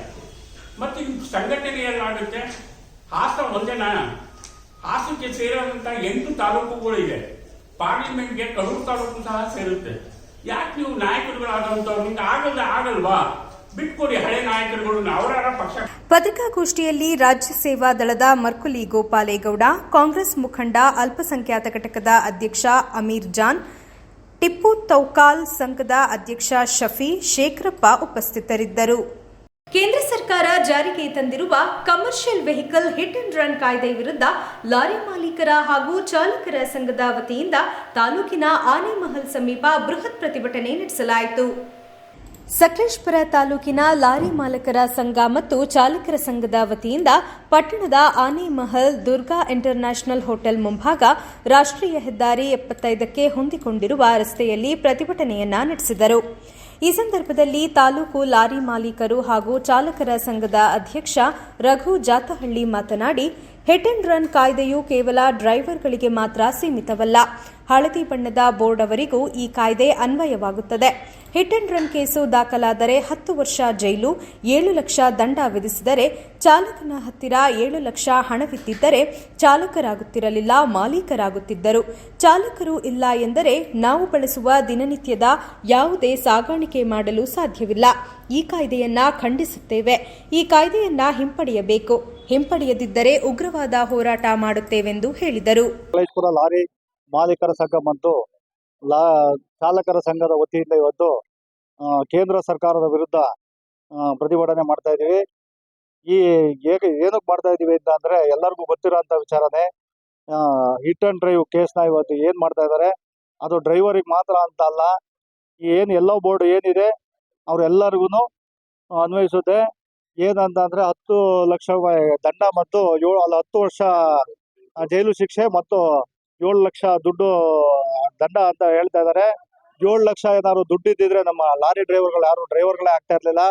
ಮತ್ತೆ ಸಂಘಟನೆ ಏನಾಗುತ್ತೆ ಹಾಸನ ಒಂದೇನಾ ಹಾಸನಕ್ಕೆ ಸೇರಿದಂತ ಎಂಟು ತಾಲೂಕುಗಳಿದೆ ಪಾರ್ಲಿಮೆಂಟ್ಗೆ ಕಡೂರು ತಾಲೂಕು ಸಹ ಸೇರುತ್ತೆ. ಯಾಕೆ ನೀವು ನಾಯಕರುಗಳಾದಂತವ್ರು ನಿಮ್ಗೆ ಆಗಲ್ಲ, ಆಗಲ್ವಾ? ಬಿಟ್ಕೊಡಿ ಹಳೆ ನಾಯಕರುಗಳು ಪತ್ರಿಕಾಗೋಷ್ಠಿಯಲ್ಲಿ ರಾಜ್ಯ ಸೇವಾ ದಳದ ಮರ್ಕುಲಿ ಗೋಪಾಲೇಗೌಡ, ಕಾಂಗ್ರೆಸ್ ಮುಖಂಡ, ಅಲ್ಪಸಂಖ್ಯಾತ ಘಟಕದ ಅಧ್ಯಕ್ಷ ಅಮೀರ್ ಜಾನ್, ಟಿಪ್ಪು ತೌಕಾಲ್ ಸಂಘದ ಅಧ್ಯಕ್ಷ ಶಫಿ ಶೇಖರಪ್ಪ ಉಪಸ್ಥಿತರಿದ್ದರು. ಕೇಂದ್ರ ಸರ್ಕಾರ ಜಾರಿಗೆ ತಂದಿರುವ commercial vehicle hit and run ಕಾಯ್ದೆ ವಿರುದ್ಧ ಲಾರಿ ಮಾಲೀಕರ ಹಾಗೂ ಚಾಲಕರ ಸಂಘದ ವತಿಯಿಂದ ತಾಲೂಕಿನ ಆನೆಮಹಲ್ ಸಮೀಪ ಬೃಹತ್ ಪ್ರತಿಭಟನೆ ನಡೆಸಲಾಯಿತು. ಸಕಲೇಶ್ಪುರ ತಾಲೂಕಿನ ಲಾರಿ ಮಾಲಕರ ಸಂಘ ಮತ್ತು ಚಾಲಕರ ಸಂಘದ ವತಿಯಿಂದ ಪಟ್ಟಣದ ಆನೆಮಹಲ್ ದುರ್ಗಾ ಇಂಟರ್ನ್ಯಾಷನಲ್ ಹೋಟೆಲ್ ಮುಂಭಾಗ ರಾಷ್ಟ್ರೀಯ ಹೆದ್ದಾರಿ ಎಪ್ಪತ್ತೈದಕ್ಕೆ ಹೊಂದಿಕೊಂಡಿರುವ ರಸ್ತೆಯಲ್ಲಿ ಪ್ರತಿಭಟನೆಯನ್ನ ನಡೆಸಿದರು. ಈ ಸಂದರ್ಭದಲ್ಲಿ ತಾಲೂಕು ಲಾರಿ ಮಾಲೀಕರು ಹಾಗೂ ಚಾಲಕರ ಸಂಘದ ಅಧ್ಯಕ್ಷ ರಘು ಜಾತಹಳ್ಳಿ ಮಾತನಾಡಿ, ಹಿಟ್ ಅಂಡ್ ರನ್ ಕಾಯ್ದೆಯು ಕೇವಲ ಡ್ರೈವರ್ಗಳಿಗೆ ಮಾತ್ರ ಸೀಮಿತವಲ್ಲ. ಹಳದಿ ಬಣ್ಣದ ಬೋರ್ಡ್ ಅವರಿಗೂ ಈ ಕಾಯ್ದೆ ಅನ್ವಯವಾಗುತ್ತದೆ. ಹಿಟ್ ಅಂಡ್ ರನ್ ಕೇಸು ದಾಖಲಾದರೆ ಹತ್ತು ವರ್ಷ ಜೈಲು, ಏಳು ಲಕ್ಷ ದಂಡ ವಿಧಿಸಿದರೆ ಚಾಲಕನ ಹತ್ತಿರ ಏಳು ಲಕ್ಷ ಹಣವಿದ್ದಿದ್ದರೆ ಚಾಲಕರಾಗುತ್ತಿರಲಿಲ್ಲ, ಮಾಲೀಕರಾಗುತ್ತಿದ್ದರು. ಚಾಲಕರು ಇಲ್ಲ ಎಂದರೆ ನಾವು ಬಳಸುವ ದಿನನಿತ್ಯದ ಯಾವುದೇ ಸಾಗಾಣಿಕೆ ಮಾಡಲು ಸಾಧ್ಯವಿಲ್ಲ. ಈ ಕಾಯ್ದೆಯನ್ನ ಖಂಡಿಸುತ್ತೇವೆ. ಈ ಕಾಯ್ದೆಯನ್ನ ಹಿಂಪಡೆಯಬೇಕು. ಹಿಂಪಡೆಯದಿದ್ದರೆ ಉಗ್ರವಾದ ಹೋರಾಟ ಮಾಡುತ್ತೇವೆಂದು ಹೇಳಿದರು. ಮಾಲೀಕರ ಸಂಘ ಮತ್ತು ಲಾ, ಚಾಲಕರ ಸಂಘದ ವತಿಯಿಂದ ಇವತ್ತು ಕೇಂದ್ರ ಸರ್ಕಾರದ ವಿರುದ್ಧ ಪ್ರತಿಭಟನೆ ಮಾಡ್ತಾ ಇದ್ದೀವಿ. ಈ ಏನಕ್ಕೆ ಮಾಡ್ತಾ ಇದ್ದೀವಿ ಅಂತ ಅಂದರೆ ಎಲ್ಲರಿಗೂ ಗೊತ್ತಿರೋಂಥ ವಿಚಾರನೇ ಹಿಟ್ ಅಂಡ್ ಡ್ರೈವ್ ಕೇಸ್ನ ಇವತ್ತು ಏನು ಮಾಡ್ತಾ ಇದ್ದಾರೆ. ಅದು ಡ್ರೈವರಿಗೆ ಮಾತ್ರ ಅಂತ ಅಲ್ಲ, ಏನು ಎಲ್ಲೋ ಬೋರ್ಡ್ ಏನಿದೆ ಅವರೆಲ್ಲರಿಗೂ ಅನ್ವಯಿಸುತ್ತೆ. ಏನಂತ ಅಂದರೆ ಹತ್ತು ಲಕ್ಷ ರೂಪಾಯಿ ದಂಡ ಮತ್ತು ಏಳು, ಅಲ್ಲ ಹತ್ತು ವರ್ಷ ಜೈಲು ಶಿಕ್ಷೆ ಮತ್ತು ಏಳು ಲಕ್ಷ ದುಡ್ಡು, ದಂಡ ಅಂತ ಹೇಳ್ತಾ ಇದ್ದಾರೆ ಏಳು ಲಕ್ಷ ಏನಾದ್ರು ದುಡ್ಡು ಇದ್ದಿದ್ರೆ ನಮ್ಮ ಲಾರಿ ಡ್ರೈವರ್ಗಳು ಯಾರು ಡ್ರೈವರ್ಗಳೇ ಆಗ್ತಾ ಇರ್ಲಿಲ್ಲ.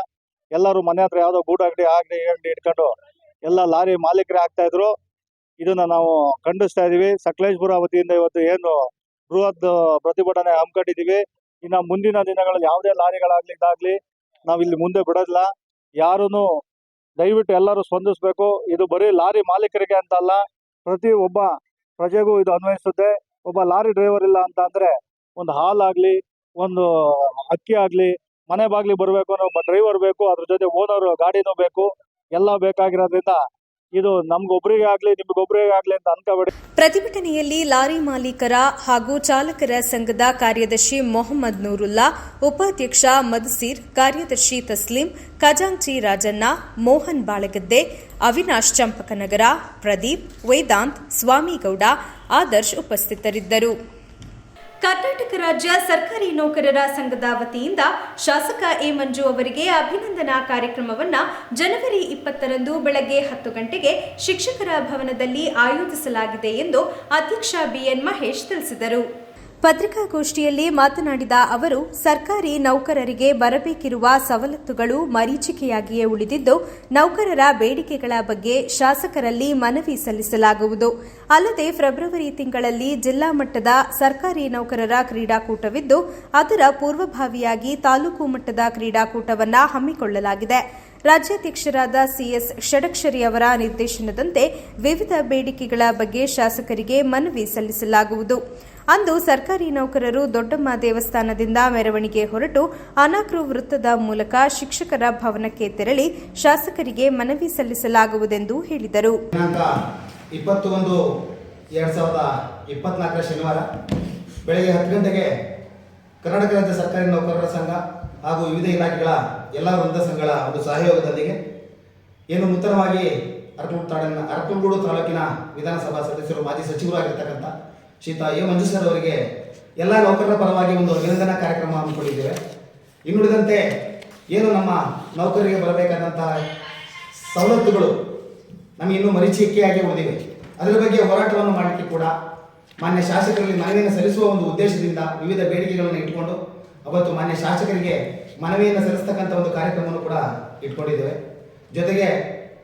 ಎಲ್ಲರೂ ಮನೆ ಹತ್ರ ಯಾವುದೋ ಗೂಡು ಅಂಗಡಿ ಆಗಲಿ ಅಂಗಡಿ ಇಟ್ಕೊಂಡು ಎಲ್ಲ ಲಾರಿ ಮಾಲೀಕರೇ ಆಗ್ತಾ ಇದ್ರು. ಇದನ್ನ ನಾವು ಖಂಡಿಸ್ತಾ ಇದೀವಿ. ಸಕಲೇಶ್ಪುರ ವತಿಯಿಂದ ಇವತ್ತು ಏನು ಬೃಹತ್ ಪ್ರತಿಭಟನೆ ಹಮ್ಮಿಕೊಂಡಿದೀವಿ. ಇನ್ನ ಮುಂದಿನ ದಿನಗಳಲ್ಲಿ ಯಾವುದೇ ಲಾರಿಗಳಾಗ್ಲಿ ಇದಾಗ್ಲಿ ನಾವು ಇಲ್ಲಿ ಮುಂದೆ ಬಿಡೋದಿಲ್ಲ. ಯಾರೂನು ದಯವಿಟ್ಟು ಎಲ್ಲರೂ ಸ್ಪಂದಿಸ್ಬೇಕು. ಇದು ಬರೀ ಲಾರಿ ಮಾಲೀಕರಿಗೆ ಅಂತ ಅಲ್ಲ ಪ್ರತಿ ಒಬ್ಬ ಪ್ರಜೆಗೂ ಇದು ಅನ್ವಯಿಸುತ್ತೆ. ಒಬ್ಬ ಲಾರಿ ಡ್ರೈವರ್ ಇಲ್ಲ ಅಂತ ಅಂದ್ರೆ ಒಂದು ಆಗ್ಲಿ, ಒಂದು ಅಕ್ಕಿ ಆಗ್ಲಿ, ಮನೆ ಬಾಗ್ಲಿ ಬರ್ಬೇಕು ಅಂದ್ರೆ ಒಬ್ಬ ಡ್ರೈವರ್ ಬೇಕು, ಅದ್ರ ಜೊತೆ ಓನರ್ ಗಾಡಿನೂ ಬೇಕು, ಎಲ್ಲ ಬೇಕಾಗಿರೋದ್ರಿಂದ ಇದು ನಮ್ಗೊಬ್ರಿಗೆ ಆಗ್ಲಿ ನಿಮ್ಗೊಬ್ರಿಗೆ ಆಗ್ಲಿ ಅಂತ ಅನ್ಕೋಬೇಡಿ. ಪ್ರತಿಭಟನೆಯಲ್ಲಿ ಲಾರಿ ಮಾಲೀಕರ ಹಾಗೂ ಚಾಲಕರ ಸಂಘದ ಕಾರ್ಯದರ್ಶಿ ಮೊಹಮ್ಮದ್ ನೂರುಲ್ಲಾ, ಉಪಾಧ್ಯಕ್ಷ ಮದಸೀರ್, ಕಾರ್ಯದರ್ಶಿ ತಸ್ಲಿಂ, ಖಜಾಂಚಿ ರಾಜಣ್ಣ, ಮೋಹನ್ ಬಾಳಗದ್ದೆ, ಅವಿನಾಶ್ ಚಂಪಕನಗರ, ಪ್ರದೀಪ್, ವೇದಾಂತ್, ಸ್ವಾಮಿಗೌಡ, ಆದರ್ಶ್ ಉಪಸ್ಥಿತರಿದ್ದರು. ಕರ್ನಾಟಕ ರಾಜ್ಯ ಸರ್ಕಾರಿ ನೌಕರರ ಸಂಘದ ವತಿಯಿಂದ ಶಾಸಕ ಎ ಮಂಜು ಅವರಿಗೆ ಅಭಿನಂದನಾ ಕಾರ್ಯಕ್ರಮವನ್ನು ಜನವರಿ ಇಪ್ಪತ್ತರಂದು ಬೆಳಗ್ಗೆ ಹತ್ತು ಗಂಟೆಗೆ ಶಿಕ್ಷಕರ ಭವನದಲ್ಲಿ ಆಯೋಜಿಸಲಾಗಿದೆ ಎಂದು ಅಧ್ಯಕ್ಷ ಬಿಎನ್ ಮಹೇಶ್ ತಿಳಿಸಿದರು. ಪತ್ರಿಕಾಗೋಷ್ಠಿಯಲ್ಲಿ ಮಾತನಾಡಿದ ಅವರು, ಸರ್ಕಾರಿ ನೌಕರರಿಗೆ ಬರಬೇಕಿರುವ ಸವಲತ್ತುಗಳು ಮರೀಚಿಕೆಯಾಗಿಯೇ ಉಳಿದಿದ್ದು, ನೌಕರರ ಬೇಡಿಕೆಗಳ ಬಗ್ಗೆ ಶಾಸಕರಲ್ಲಿ ಮನವಿ ಸಲ್ಲಿಸಲಾಗುವುದು. ಅಲ್ಲದೆ ಫೆಬ್ರವರಿ ತಿಂಗಳಲ್ಲಿ ಜಿಲ್ಲಾ ಮಟ್ಟದ ಸರ್ಕಾರಿ ನೌಕರರ ಕ್ರೀಡಾಕೂಟವಿದ್ದು, ಅದರ ಪೂರ್ವಭಾವಿಯಾಗಿ ತಾಲೂಕು ಮಟ್ಟದ ಕ್ರೀಡಾಕೂಟವನ್ನು ಹಮ್ಮಿಕೊಳ್ಳಲಾಗಿದೆ. ರಾಜ್ಯಾಧ್ಯಕ್ಷರಾದ ಸಿಎಸ್ ಷಡಕ್ಷರಿ ಅವರ ನಿರ್ದೇಶನದಂತೆ ವಿವಿಧ ಬೇಡಿಕೆಗಳ ಬಗ್ಗೆ ಶಾಸಕರಿಗೆ ಮನವಿ ಸಲ್ಲಿಸಲಾಗುವುದು. ಅಂದು ಸರ್ಕಾರಿ ನೌಕರರು ದೊಡ್ಡಮ್ಮ ದೇವಸ್ಥಾನದಿಂದ ಮೆರವಣಿಗೆ ಹೊರಟು ಅನಾಕ್ರು ವೃತ್ತದ ಮೂಲಕ ಶಿಕ್ಷಕರ ಭವನಕ್ಕೆ ತೆರಳಿ ಶಾಸಕರಿಗೆ ಮನವಿ ಸಲ್ಲಿಸಲಾಗುವುದೆಂದು ಹೇಳಿದರು. ಶನಿವಾರ ಬೆಳಗ್ಗೆ ಹತ್ತು ಗಂಟೆಗೆ ಕರ್ನಾಟಕ ರಾಜ್ಯ ಸರ್ಕಾರಿ ನೌಕರರ ಸಂಘ ಹಾಗೂ ವಿವಿಧ ಇಲಾಖೆಗಳ ಎಲ್ಲ ವೃಂದ ಸಂಘಗಳ ಒಂದು ಸಹಯೋಗದೊಂದಿಗೆ ಏನು ನೂತನವಾಗಿ ಅರಕಲೂರು ತಾಡಿನ ಅರಕಲಗೂಡು ತಾಲೂಕಿನ ವಿಧಾನಸಭಾ ಸದಸ್ಯರು, ಮಾಜಿ ಸಚಿವರಾಗಿರ್ತಕ್ಕಂಥ ಶ್ರೀತಾ ಎ ಮಂಜು ಸರ್ ಅವರಿಗೆ ಎಲ್ಲ ನೌಕರರ ಪರವಾಗಿ ಒಂದು ಅಭಿನಂದನಾ ಕಾರ್ಯಕ್ರಮ ಹಮ್ಮಿಕೊಂಡಿದ್ದೇವೆ ಇನ್ನುಳಿದಂತೆ ಏನು ನಮ್ಮ ನೌಕರರಿಗೆ ಬರಬೇಕಾದಂತಹ ಸವಲತ್ತುಗಳು ನಮಗೆ ಇನ್ನೂ ಮರೀಚಿಕೆಯಾಗಿ ಉಳಿದಿವೆ ಅದರ ಬಗ್ಗೆ ಹೋರಾಟವನ್ನು ಮಾಡಲಿಕ್ಕೆ ಕೂಡ ಮಾನ್ಯ ಶಾಸಕರಲ್ಲಿ ಮನವಿಯನ್ನು ಸಲ್ಲಿಸುವ ಒಂದು ಉದ್ದೇಶದಿಂದ ವಿವಿಧ ಬೇಡಿಕೆಗಳನ್ನು ಇಟ್ಕೊಂಡು ಅವತ್ತು ಮಾನ್ಯ ಶಾಸಕರಿಗೆ ಮನವಿಯನ್ನು ಸಲ್ಲಿಸ್ತಕ್ಕಂಥ ಒಂದು ಕಾರ್ಯಕ್ರಮವನ್ನು ಕೂಡ ಇಟ್ಕೊಂಡಿದ್ದೇವೆ. ಜೊತೆಗೆ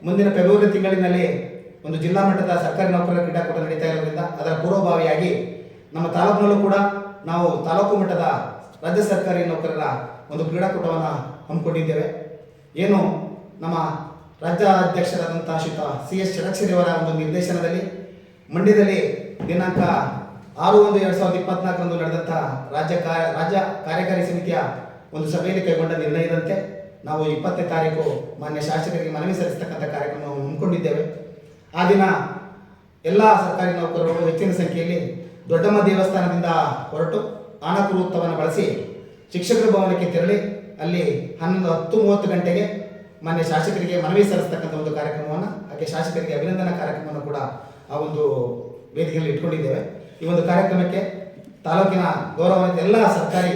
ಮುಂದಿನ ಫೆಬ್ರವರಿ ತಿಂಗಳಿನಲ್ಲಿ ಒಂದು ಜಿಲ್ಲಾ ಮಟ್ಟದ ಸರ್ಕಾರಿ ನೌಕರರ ಕ್ರೀಡಾಕೂಟ ನಡೀತಾ ಇರೋದ್ರಿಂದ ಅದರ ಪೂರ್ವಭಾವಿಯಾಗಿ ನಮ್ಮ ತಾಲೂಕಿನಲ್ಲೂ ಕೂಡ ನಾವು ತಾಲೂಕು ಮಟ್ಟದ ರಾಜ್ಯ ಸರ್ಕಾರಿ ನೌಕರರ ಒಂದು ಕ್ರೀಡಾಕೂಟವನ್ನು ಹಮ್ಮಿಕೊಂಡಿದ್ದೇವೆ. ಏನು ನಮ್ಮ ರಾಜ್ಯಾಧ್ಯಕ್ಷರಾದಂಥ ಶ್ರೀತ ಸಿ ಎಸ್ ಷಡಕ್ಷರಿಯವರ ಒಂದು ನಿರ್ದೇಶನದಲ್ಲಿ ಮಂಡ್ಯದಲ್ಲಿ ದಿನಾಂಕ ಆರು ಒಂದು ಎರಡು ಸಾವಿರದ ಇಪ್ಪತ್ನಾಲ್ಕರಂದು ನಡೆದಂಥ ರಾಜ್ಯ ಕಾ, ರಾಜ್ಯ ಕಾರ್ಯಕಾರಿ ಸಮಿತಿಯ ಒಂದು ಸಭೆಯಲ್ಲಿ ಕೈಗೊಂಡ ನಿರ್ಣಯದಂತೆ ನಾವು ಇಪ್ಪತ್ತನೇ ತಾರೀಕು ಮಾನ್ಯ ಶಾಸಕರಿಗೆ ಮನವಿ ಸಲ್ಲಿಸತಕ್ಕಂಥ ಕಾರ್ಯಕ್ರಮವನ್ನು ಹಮ್ಮಿಕೊಂಡಿದ್ದೇವೆ. ಆ ದಿನ ಎಲ್ಲ ಸರ್ಕಾರಿ ನೌಕರರು ಹೆಚ್ಚಿನ ಸಂಖ್ಯೆಯಲ್ಲಿ ದೊಡ್ಡಮ್ಮ ದೇವಸ್ಥಾನದಿಂದ ಹೊರಟು ಆನಕೂರು ವೃತ್ತವನ್ನು ಬಳಸಿ ಶಿಕ್ಷಕರ ಭವನಕ್ಕೆ ತೆರಳಿ ಅಲ್ಲಿ ಹನ್ನೊಂದು ಹತ್ತು ಮೂವತ್ತು ಗಂಟೆಗೆ ಮಾನ್ಯ ಶಾಸಕರಿಗೆ ಮನವಿ ಸಲ್ಲಿಸ್ತಕ್ಕಂಥ ಒಂದು ಕಾರ್ಯಕ್ರಮವನ್ನು, ಹಾಗೆ ಶಾಸಕರಿಗೆ ಅಭಿನಂದನಾ ಕಾರ್ಯಕ್ರಮವನ್ನು ಕೂಡ ಆ ಒಂದು ವೇದಿಕೆಯಲ್ಲಿ ಇಟ್ಕೊಂಡಿದ್ದೇವೆ. ಈ ಒಂದು ಕಾರ್ಯಕ್ರಮಕ್ಕೆ ತಾಲೂಕಿನ ಗೌರವಾನ್ವಿತ ಎಲ್ಲ ಸರ್ಕಾರಿ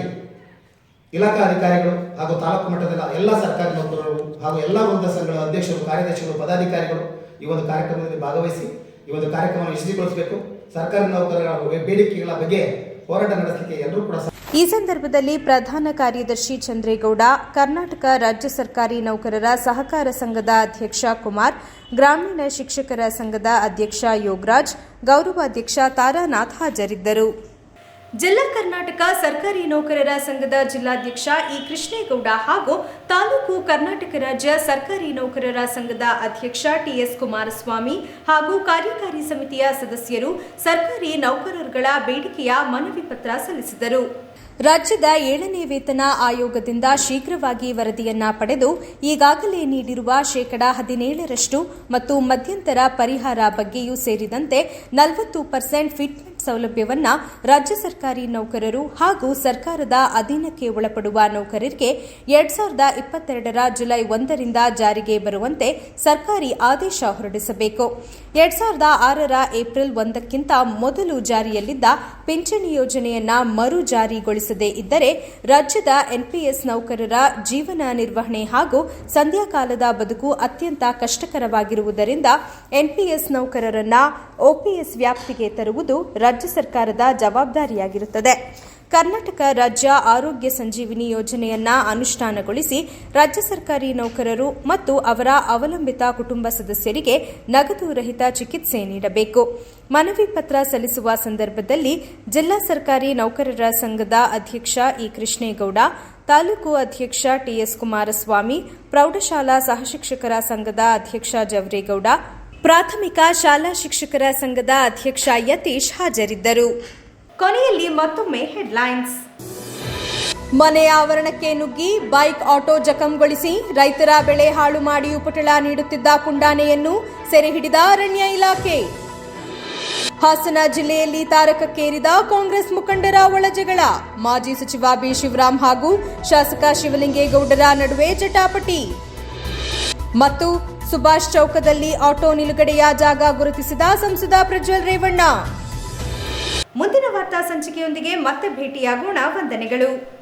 ಇಲಾಖಾ ಅಧಿಕಾರಿಗಳು ಹಾಗೂ ತಾಲೂಕು ಮಟ್ಟದ ಎಲ್ಲ ಸರ್ಕಾರಿ ನೌಕರರು ಹಾಗೂ ಎಲ್ಲ ವೃದ್ಧ ಸಂಘಗಳ ಅಧ್ಯಕ್ಷರು, ಕಾರ್ಯದರ್ಶಿಗಳು, ಪದಾಧಿಕಾರಿಗಳು ಈ ಒಂದು ಕಾರ್ಯಕ್ರಮದಲ್ಲಿ ಭಾಗವಹಿಸಿ ಈ ಒಂದು ಕಾರ್ಯಕ್ರಮವನ್ನು ಯಶಸ್ವಿಗೊಳಿಸಬೇಕು. ಸರ್ಕಾರಿ ನೌಕರರ ಬೇಡಿಕೆಗಳ ಬಗ್ಗೆ ಹೋರಾಟ ನಡೆಸಲಿಕ್ಕೆ ಎಲ್ಲರೂ ಕೂಡ ಈ ಸಂದರ್ಭದಲ್ಲಿ ಪ್ರಧಾನ ಕಾರ್ಯದರ್ಶಿ ಚಂದ್ರೇಗೌಡ, ಕರ್ನಾಟಕ ರಾಜ್ಯ ಸರ್ಕಾರಿ ನೌಕರರ ಸಹಕಾರ ಸಂಘದ ಅಧ್ಯಕ್ಷ ಕುಮಾರ್, ಗ್ರಾಮೀಣ ಶಿಕ್ಷಕರ ಸಂಘದ ಅಧ್ಯಕ್ಷ ಯೋಗರಾಜ್, ಗೌರವಾಧ್ಯಕ್ಷ ತಾರಾನಾಥ್ ಹಾಜರಿದ್ದರು. ಜಿಲ್ಲಾ ಕರ್ನಾಟಕ ಸರ್ಕಾರಿ ನೌಕರರ ಸಂಘದ ಜಿಲ್ಲಾಧ್ಯಕ್ಷ ಇ ಕೃಷ್ಣೇಗೌಡ ಹಾಗೂ ತಾಲೂಕು ಕರ್ನಾಟಕ ರಾಜ್ಯ ಸರ್ಕಾರಿ ನೌಕರರ ಸಂಘದ ಅಧ್ಯಕ್ಷ ಟಿಎಸ್ ಕುಮಾರಸ್ವಾಮಿ ಹಾಗೂ ಕಾರ್ಯಕಾರಿ ಸಮಿತಿಯ ಸದಸ್ಯರು ಸರ್ಕಾರಿ ನೌಕರರುಗಳ ಬೇಡಿಕೆಯ ಮನವಿ ಪತ್ರ ಸಲ್ಲಿಸಿದರು. ರಾಜ್ಯದ ಏಳನೇ ವೇತನ ಆಯೋಗದಿಂದ ಶೀಘ್ರವಾಗಿ ವರದಿಯನ್ನ ಪಡೆದು ಈಗಾಗಲೇ ನೀಡಿರುವ ಶೇಕಡಾ ಹದಿನೇಳರಷ್ಟು ಮತ್ತು ಮಧ್ಯಂತರ ಪರಿಹಾರ ಬಗ್ಗೆಯೂ ಸೇರಿದಂತೆ ನಲವತ್ತು ಪರ್ಸೆಂಟ್ ಫಿಟ್ಮೆಂಟ್ ಸೌಲಭ್ಯವನ್ನ ರಾಜ್ಯ ಸರ್ಕಾರಿ ನೌಕರರು ಹಾಗೂ ಸರ್ಕಾರದ ಅಧೀನಕ್ಕೆ ಒಳಪಡುವ ನೌಕರರಿಗೆ ಎರಡ್ ಸಾವಿರದ ಇಪ್ಪತ್ತೆರಡರ ಜುಲೈ ಒಂದರಿಂದ ಜಾರಿಗೆ ಬರುವಂತೆ ಸರ್ಕಾರಿ ಆದೇಶ ಹೊರಡಿಸಬೇಕು. ಎರಡ್ ಸಾವಿರದ ಆರರ ಏಪ್ರಿಲ್ ಒಂದಕ್ಕಿಂತ ಮೊದಲು ಜಾರಿಯಲ್ಲಿದ್ದ ಪಿಂಚಣಿ ಯೋಜನೆಯನ್ನ ಮರು ಜಾರಿಗೊಳಿಸದೇ ಇದ್ದರೆ ರಾಜ್ಯದ ಎನ್ಪಿಎಸ್ ನೌಕರರ ಜೀವನ ನಿರ್ವಹಣೆ ಹಾಗೂ ಸಂಧ್ಯಾಕಾಲದ ಬದುಕು ಅತ್ಯಂತ ಕಷ್ಟಕರವಾಗಿರುವುದರಿಂದ ಎನ್ಪಿಎಸ್ ನೌಕರರನ್ನ ಒಪಿಎಸ್ ವ್ಯಾಪ್ತಿಗೆ ತರುವುದು ರಾಜ್ಯ ಸರ್ಕಾರದ ಜವಾಬ್ದಾರಿಯಾಗಿರುತ್ತದೆ. ಕರ್ನಾಟಕ ರಾಜ್ಯ ಆರೋಗ್ಯ ಸಂಜೀವಿನಿ ಯೋಜನೆಯನ್ನ ಅನುಷ್ಠಾನಗೊಳಿಸಿ ರಾಜ್ಯ ಸರ್ಕಾರಿ ನೌಕರರು ಮತ್ತು ಅವರ ಅವಲಂಬಿತ ಕುಟುಂಬ ಸದಸ್ಯರಿಗೆ ನಗದು ರಹಿತ ಚಿಕಿತ್ಸೆ ನೀಡಬೇಕು. ಮನವಿ ಪತ್ರ ಸಲ್ಲಿಸುವ ಸಂದರ್ಭದಲ್ಲಿ ಜಿಲ್ಲಾ ಸರ್ಕಾರಿ ನೌಕರರ ಸಂಘದ ಅಧ್ಯಕ್ಷ ಇ ಕೃಷ್ಣೇಗೌಡ, ತಾಲೂಕು ಅಧ್ಯಕ್ಷ ಟಿಎಸ್ ಕುಮಾರಸ್ವಾಮಿ, ಪ್ರೌಢಶಾಲಾ ಸಹಶಿಕ್ಷಕರ ಸಂಘದ ಅಧ್ಯಕ್ಷ ಜವರೇಗೌಡ ಪ್ರಾಥಮಿಕ ಶಾಲಾ ಶಿಕ್ಷಕರ ಸಂಘದ ಅಧ್ಯಕ್ಷ ಯತೀಶ್ ಹಾಜರಿದ್ದರು. ಕೊನೆಯಲ್ಲಿ ಮತ್ತೊಮ್ಮೆ ಹೆಡ್ಲೈನ್ಸ್. ಮನೆಯ ಆವರಣಕ್ಕೆ ನುಗ್ಗಿ ಬೈಕ್ ಆಟೋ ಜಖಂಗೊಳಿಸಿ ರೈತರ ಬೆಳೆ ಹಾಳು ಮಾಡಿ ಉಪಟಳ ನೀಡುತ್ತಿದ್ದ ಕುಂಡಾನೆಯನ್ನು ಸೆರೆ ಹಿಡಿದ ಅರಣ್ಯ ಇಲಾಖೆ. ಹಾಸನ ಜಿಲ್ಲೆಯಲ್ಲಿ ತಾರಕಕ್ಕೇರಿದ ಕಾಂಗ್ರೆಸ್ ಮುಖಂಡರ ಒಳಜಗಳ, ಮಾಜಿ ಸಚಿವ ಬಿ ಶಿವರಾಮ್ ಹಾಗೂ ಶಾಸಕ ಶಿವಲಿಂಗೇಗೌಡರ ನಡುವೆ ಜಟಾಪಟಿ. ಮತ್ತು ಸುಭಾಷ್ ಚೌಕದಲ್ಲಿ ಆಟೋ ನಿಲುಗಡೆಯ ಜಾಗ ಗುರುತಿಸಿದ ಸಂಸದ ಪ್ರಜ್ವಲ್ ರೇವಣ್ಣ. ಮುಂದಿನ ವಾರ್ತಾ ಸಂಚಿಕೆಯೊಂದಿಗೆ ಮತ್ತೆ ಭೇಟಿಯಾಗೋಣ. ವಂದನೆಗಳು.